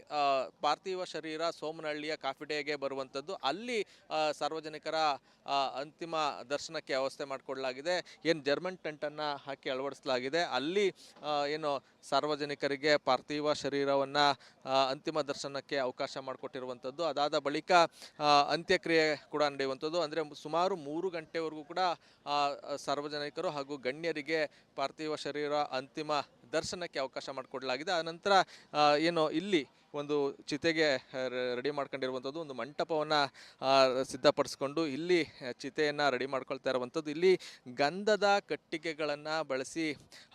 ಪಾರ್ಥಿವ ಶರೀರ ಸೋಮನಹಳ್ಳಿಯ ಕಾಫಿ ಡೇಗೆ ಬರುವಂಥದ್ದು ಅಲ್ಲಿ ಸಾರ್ವಜನಿಕರ ಅಂತಿಮ ದರ್ಶನಕ್ಕೆ ವ್ಯವಸ್ಥೆ ಮಾಡಿಕೊಡಲಾಗಿದೆ. ಏನು ಜರ್ಮನ್ ಟೆಂಟನ್ನು ಹಾಕಿ ಅಳವಡಿಸಲಾಗಿದೆ. ಅಲ್ಲಿ ಏನು ಸಾರ್ವಜನಿಕರಿಗೆ ಪಾರ್ಥಿವ ಶರೀರವನ್ನು ಅಂತಿಮ ದರ್ಶನಕ್ಕೆ ಅವಕಾಶ ಮಾಡಿಕೊಟ್ಟಿರುವಂಥದ್ದು ಅದಾದ ಬಳಿಕ ಅಂತ್ಯಕ್ರಿಯೆ ಕೂಡ ನಡೆಯುವಂಥದ್ದು ಅಂದರೆ ಸುಮಾರು ಮೂರು ಗಂಟೆವರೆಗೂ ಕೂಡ ಸಾರ್ವಜನಿಕರು ಹಾಗೂ ಗಣ್ಯರಿಗೆ ಪಾರ್ಥಿವ ಶರೀರ ಅಂತಿಮ ದರ್ಶನಕ್ಕೆ ಅವಕಾಶ ಮಾಡಿಕೊಡಲಾಗಿದೆ. ಆನಂತರ ಏನು ಇಲ್ಲಿ ಒಂದು ಚಿತೆಗೆ ರೆಡಿ ಮಾಡ್ಕೊಂಡಿರುವಂಥದ್ದು ಒಂದು ಮಂಟಪವನ್ನು ಸಿದ್ಧಪಡಿಸ್ಕೊಂಡು ಇಲ್ಲಿ ಚಿತೆಯನ್ನು ರೆಡಿ ಮಾಡ್ಕೊಳ್ತಾ ಇರುವಂಥದ್ದು. ಇಲ್ಲಿ ಗಂಧದ ಕಟ್ಟಿಗೆಗಳನ್ನು ಬಳಸಿ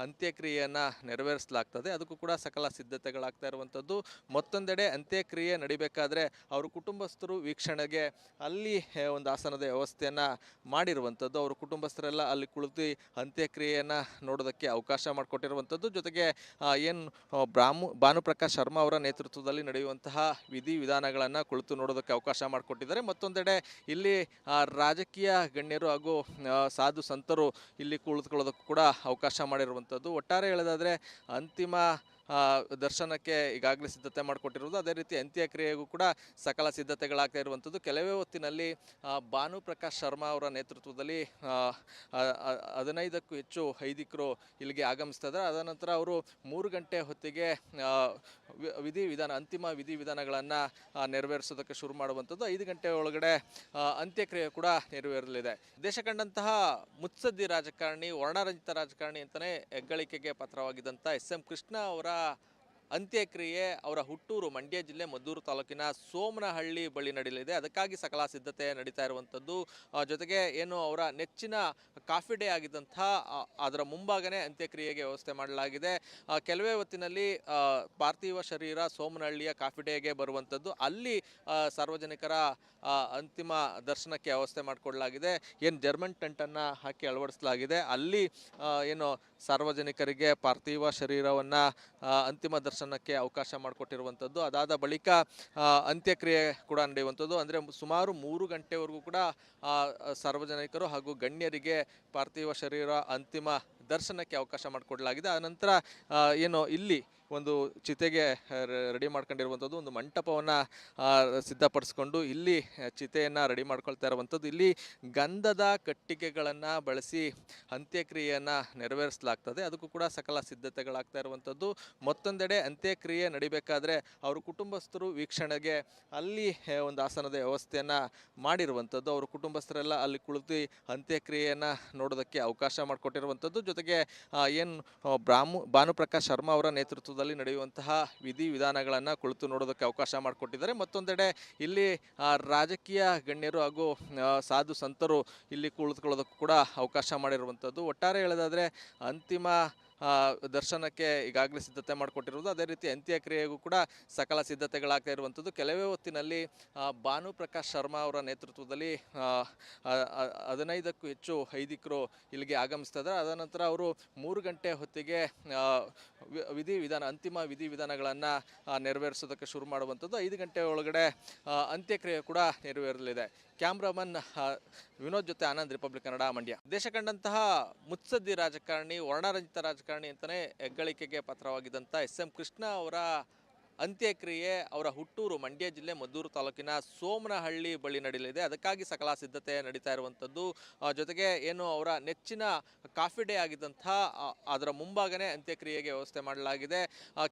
ಅಂತ್ಯಕ್ರಿಯೆಯನ್ನು ನೆರವೇರಿಸಲಾಗ್ತದೆ. ಅದಕ್ಕೂ ಕೂಡ ಸಕಲ ಸಿದ್ಧತೆಗಳಾಗ್ತಾ ಇರುವಂಥದ್ದು. ಮತ್ತೊಂದೆಡೆ ಅಂತ್ಯಕ್ರಿಯೆ ನಡಿಬೇಕಾದ್ರೆ ಅವರ ಕುಟುಂಬಸ್ಥರು ವೀಕ್ಷಣೆಗೆ ಅಲ್ಲಿ ಒಂದು ಆಸನದ ವ್ಯವಸ್ಥೆಯನ್ನು ಮಾಡಿರುವಂಥದ್ದು. ಅವ್ರ ಕುಟುಂಬಸ್ಥರೆಲ್ಲ ಅಲ್ಲಿ ಕುಳಿತು ಅಂತ್ಯಕ್ರಿಯೆಯನ್ನು ನೋಡೋದಕ್ಕೆ ಅವಕಾಶ ಮಾಡಿಕೊಟ್ಟಿರುವಂಥದ್ದು. ಜೊತೆಗೆ ಏನು ಬ್ರಾಹ್ಮ, ಭಾನುಪ್ರಕಾಶ್ ಶರ್ಮಾ ಅವರ ನೇತೃತ್ವದಲ್ಲಿ ನಡೆಯುವಂತಹ ವಿಧಿ ವಿಧಾನಗಳನ್ನು ಕುಳಿತು ನೋಡೋದಕ್ಕೆ ಅವಕಾಶ ಮಾಡಿಕೊಟ್ಟಿದ್ದಾರೆ. ಮತ್ತೊಂದೆಡೆ ಇಲ್ಲಿ ರಾಜಕೀಯ ಗಣ್ಯರು ಹಾಗೂ ಸಾಧು ಸಂತರು ಇಲ್ಲಿ ಕುಳಿತುಕೊಳ್ಳೋದಕ್ಕೂ ಕೂಡ ಅವಕಾಶ ಮಾಡಿರುವಂಥದ್ದು. ಒಟ್ಟಾರೆ ಹೇಳೋದಾದರೆ, ಅಂತಿಮ ದರ್ಶನಕ್ಕೆ ಈಗಾಗಲೇ ಸಿದ್ಧತೆ ಮಾಡಿಕೊಟ್ಟಿರುವುದು. ಅದೇ ರೀತಿ ಅಂತ್ಯಕ್ರಿಯೆಗೂ ಕೂಡ ಸಕಲ ಸಿದ್ಧತೆಗಳಾಗ್ತಾ ಇರುವಂಥದ್ದು. ಕೆಲವೇ ಹೊತ್ತಿನಲ್ಲಿ ಭಾನುಪ್ರಕಾಶ್ ಭಾನು ಪ್ರಕಾಶ್ ಶರ್ಮಾ ಅವರ ನೇತೃತ್ವದಲ್ಲಿ ಹದಿನೈದಕ್ಕೂ ಹೆಚ್ಚು ಐದಿಕರು ಇಲ್ಲಿಗೆ ಆಗಮಿಸ್ತಿದ್ದಾರೆ ಅದ ನಂತರ ಅವರು ಮೂರು ಗಂಟೆ ಹೊತ್ತಿಗೆ ವಿಧಿವಿಧಾನ ಅಂತಿಮ ವಿಧಿವಿಧಾನಗಳನ್ನು ನೆರವೇರಿಸೋದಕ್ಕೆ ಶುರು ಮಾಡುವಂಥದ್ದು. ಐದು ಗಂಟೆ ಒಳಗಡೆ ಅಂತ್ಯಕ್ರಿಯೆ ಕೂಡ ನೆರವೇರಲಿದೆ. ದೇಶ ಕಂಡಂತಹ ಮುತ್ಸದ್ದಿ ರಾಜಕಾರಣಿ, ವರ್ಣರಂಜಿತ ರಾಜಕಾರಣಿ ಅಂತಲೇ ಹೆಗ್ಗಳಿಕೆಗೆ ಪಾತ್ರವಾಗಿದ್ದಂಥ ಎಸ್ ಎಂ ಕೃಷ್ಣ ಅವರ 다 ಅಂತ್ಯಕ್ರಿಯೆ ಅವರ ಹುಟ್ಟೂರು ಮಂಡ್ಯ ಜಿಲ್ಲೆ ಮದ್ದೂರು ತಾಲೂಕಿನ ಸೋಮನಹಳ್ಳಿ ಬಳಿ ನಡೆಯಲಿದೆ. ಅದಕ್ಕಾಗಿ ಸಕಲ ಸಿದ್ಧತೆ ನಡೀತಾ ಇರುವಂಥದ್ದು ಜೊತೆಗೆ ಏನು ಅವರ ನೆಚ್ಚಿನ ಕಾಫಿ ಡೇ ಆಗಿದ್ದಂಥ ಅದರ ಮುಂಭಾಗನೇ ಅಂತ್ಯಕ್ರಿಯೆಗೆ ವ್ಯವಸ್ಥೆ ಮಾಡಲಾಗಿದೆ. ಕೆಲವೇ ಹೊತ್ತಿನಲ್ಲಿ ಪಾರ್ಥಿವ ಶರೀರ ಸೋಮನಹಳ್ಳಿಯ ಕಾಫಿ ಡೇಗೆ ಬರುವಂಥದ್ದು ಅಲ್ಲಿ ಸಾರ್ವಜನಿಕರ ಅಂತಿಮ ದರ್ಶನಕ್ಕೆ ವ್ಯವಸ್ಥೆ ಮಾಡಿಕೊಡಲಾಗಿದೆ. ಏನು ಜರ್ಮನ್ ಟೆಂಟನ್ನು ಹಾಕಿ ಅಳವಡಿಸಲಾಗಿದೆ. ಅಲ್ಲಿ ಏನು ಸಾರ್ವಜನಿಕರಿಗೆ ಪಾರ್ಥಿವ ಶರೀರವನ್ನು ಅಂತಿಮ ದರ್ಶನಕ್ಕೆ ಅವಕಾಶ ಮಾಡಿಕೊಟ್ಟಿರುವಂಥದ್ದು. ಅದಾದ ಬಳಿಕ ಅಂತ್ಯಕ್ರಿಯೆ ಕೂಡ ನಡೆಯುವಂಥದ್ದು. ಅಂದರೆ ಸುಮಾರು ಮೂರು ಗಂಟೆವರೆಗೂ ಕೂಡ ಸಾರ್ವಜನಿಕರು ಹಾಗೂ ಗಣ್ಯರಿಗೆ ಪಾರ್ಥಿವ ಶರೀರ ಅಂತಿಮ ದರ್ಶನಕ್ಕೆ ಅವಕಾಶ ಮಾಡಿಕೊಡಲಾಗಿದೆ. ಆನಂತರ ಏನು ಇಲ್ಲಿ ಒಂದು ಚಿತೆಗೆ ರೆಡಿ ಮಾಡ್ಕೊಂಡಿರುವಂಥದ್ದು, ಒಂದು ಮಂಟಪವನ್ನು ಸಿದ್ಧಪಡಿಸ್ಕೊಂಡು ಇಲ್ಲಿ ಚಿತೆಯನ್ನು ರೆಡಿ ಮಾಡ್ಕೊಳ್ತಾ ಇರುವಂಥದ್ದು. ಇಲ್ಲಿ ಗಂಧದ ಕಟ್ಟಿಗೆಗಳನ್ನು ಬಳಸಿ ಅಂತ್ಯಕ್ರಿಯೆಯನ್ನು ನೆರವೇರಿಸಲಾಗ್ತದೆ. ಅದಕ್ಕೂ ಕೂಡ ಸಕಲ ಸಿದ್ಧತೆಗಳಾಗ್ತಾ ಇರುವಂಥದ್ದು. ಮತ್ತೊಂದೆಡೆ ಅಂತ್ಯಕ್ರಿಯೆ ನಡಿಬೇಕಾದ್ರೆ ಅವ್ರ ಕುಟುಂಬಸ್ಥರು ವೀಕ್ಷಣೆಗೆ ಅಲ್ಲಿ ಒಂದು ಆಸನದ ವ್ಯವಸ್ಥೆಯನ್ನು ಮಾಡಿರುವಂಥದ್ದು. ಅವರು ಕುಟುಂಬಸ್ಥರೆಲ್ಲ ಅಲ್ಲಿ ಕುಳಿತು ಅಂತ್ಯಕ್ರಿಯೆಯನ್ನು ನೋಡೋದಕ್ಕೆ ಅವಕಾಶ ಮಾಡಿಕೊಟ್ಟಿರುವಂಥದ್ದು. ಜೊತೆಗೆ ಏನು ಬ್ರಾಹ್ಮ, ಭಾನುಪ್ರಕಾಶ್ ಶರ್ಮಾ ಅವರ ನೇತೃತ್ವದಲ್ಲಿ ನಡೆಯುವಂತಹ ವಿಧಿ ವಿಧಾನಗಳನ್ನು ಕುಳಿತು ನೋಡೋದಕ್ಕೆ ಅವಕಾಶ ಮಾಡಿಕೊಟ್ಟಿದ್ದಾರೆ. ಮತ್ತೊಂದೆಡೆ ಇಲ್ಲಿ ರಾಜಕೀಯ ಗಣ್ಯರು ಹಾಗೂ ಸಾಧು ಸಂತರು ಇಲ್ಲಿ ಕುಳಿತುಕೊಳ್ಳೋದಕ್ಕೂ ಕೂಡ ಅವಕಾಶ ಮಾಡಿರುವಂಥದ್ದು. ಒಟ್ಟಾರೆ ಹೇಳೋದಾದರೆ, ಅಂತಿಮ ದರ್ಶನಕ್ಕೆ ಈಗಾಗಲೇ ಸಿದ್ಧತೆ ಮಾಡಿಕೊಟ್ಟಿರುವುದು. ಅದೇ ರೀತಿ ಅಂತ್ಯಕ್ರಿಯೆಗೂ ಕೂಡ ಸಕಲ ಸಿದ್ಧತೆಗಳಾಗ್ತಾ ಇರುವಂಥದ್ದು. ಕೆಲವೇ ಹೊತ್ತಿನಲ್ಲಿ ಭಾನುಪ್ರಕಾಶ್ ಭಾನು ಪ್ರಕಾಶ್ ಶರ್ಮಾ ಅವರ ನೇತೃತ್ವದಲ್ಲಿ ಹದಿನೈದಕ್ಕೂ ಹೆಚ್ಚು ಐದಿಕರು ಇಲ್ಲಿಗೆ ಆಗಮಿಸ್ತಾ ಇದ್ದಾರೆ. ಅದ ನಂತರ ಅವರು ಮೂರು ಗಂಟೆ ಹೊತ್ತಿಗೆ ವಿಧಿವಿಧಾನ ಅಂತಿಮ ವಿಧಿವಿಧಾನಗಳನ್ನು ನೆರವೇರಿಸೋದಕ್ಕೆ ಶುರು ಮಾಡುವಂಥದ್ದು. ಐದು ಗಂಟೆ ಒಳಗಡೆ ಅಂತ್ಯಕ್ರಿಯೆ ಕೂಡ ನೆರವೇರಲಿದೆ. ಕ್ಯಾಮ್ರಾಮನ್ ವಿನೋದ್ ಜೊತೆ ಆನಂದ್, ರಿಪಬ್ಲಿಕ್ ಕನ್ನಡ ಮಂಡ್ಯ. ದೇಶ ಕಂಡಂತಹ ಮುತ್ಸದ್ದಿ ರಾಜಕಾರಣಿ, ವರ್ಣರಂಜಿತ ರಾಜಕಾರಣಿ ಅಂತಲೇ ಹೆಗ್ಗಳಿಕೆಗೆ ಪಾತ್ರವಾಗಿದ್ದಂಥ ಎಸ್ ಎಂ ಕೃಷ್ಣ ಅವರ ಅಂತ್ಯಕ್ರಿಯೆ ಅವರ ಹುಟ್ಟೂರು ಮಂಡ್ಯ ಜಿಲ್ಲೆ ಮದ್ದೂರು ತಾಲೂಕಿನ ಸೋಮನಹಳ್ಳಿ ಬಳಿ ನಡೆಯಲಿದೆ. ಅದಕ್ಕಾಗಿ ಸಕಲ ಸಿದ್ಧತೆ ನಡೀತಾ ಇರುವಂಥದ್ದು. ಜೊತೆಗೆ ಏನು ಅವರ ನೆಚ್ಚಿನ ಕಾಫಿ ಡೇ ಆಗಿದ್ದಂಥ ಅದರ ಮುಂಭಾಗನೇ ಅಂತ್ಯಕ್ರಿಯೆಗೆ ವ್ಯವಸ್ಥೆ ಮಾಡಲಾಗಿದೆ.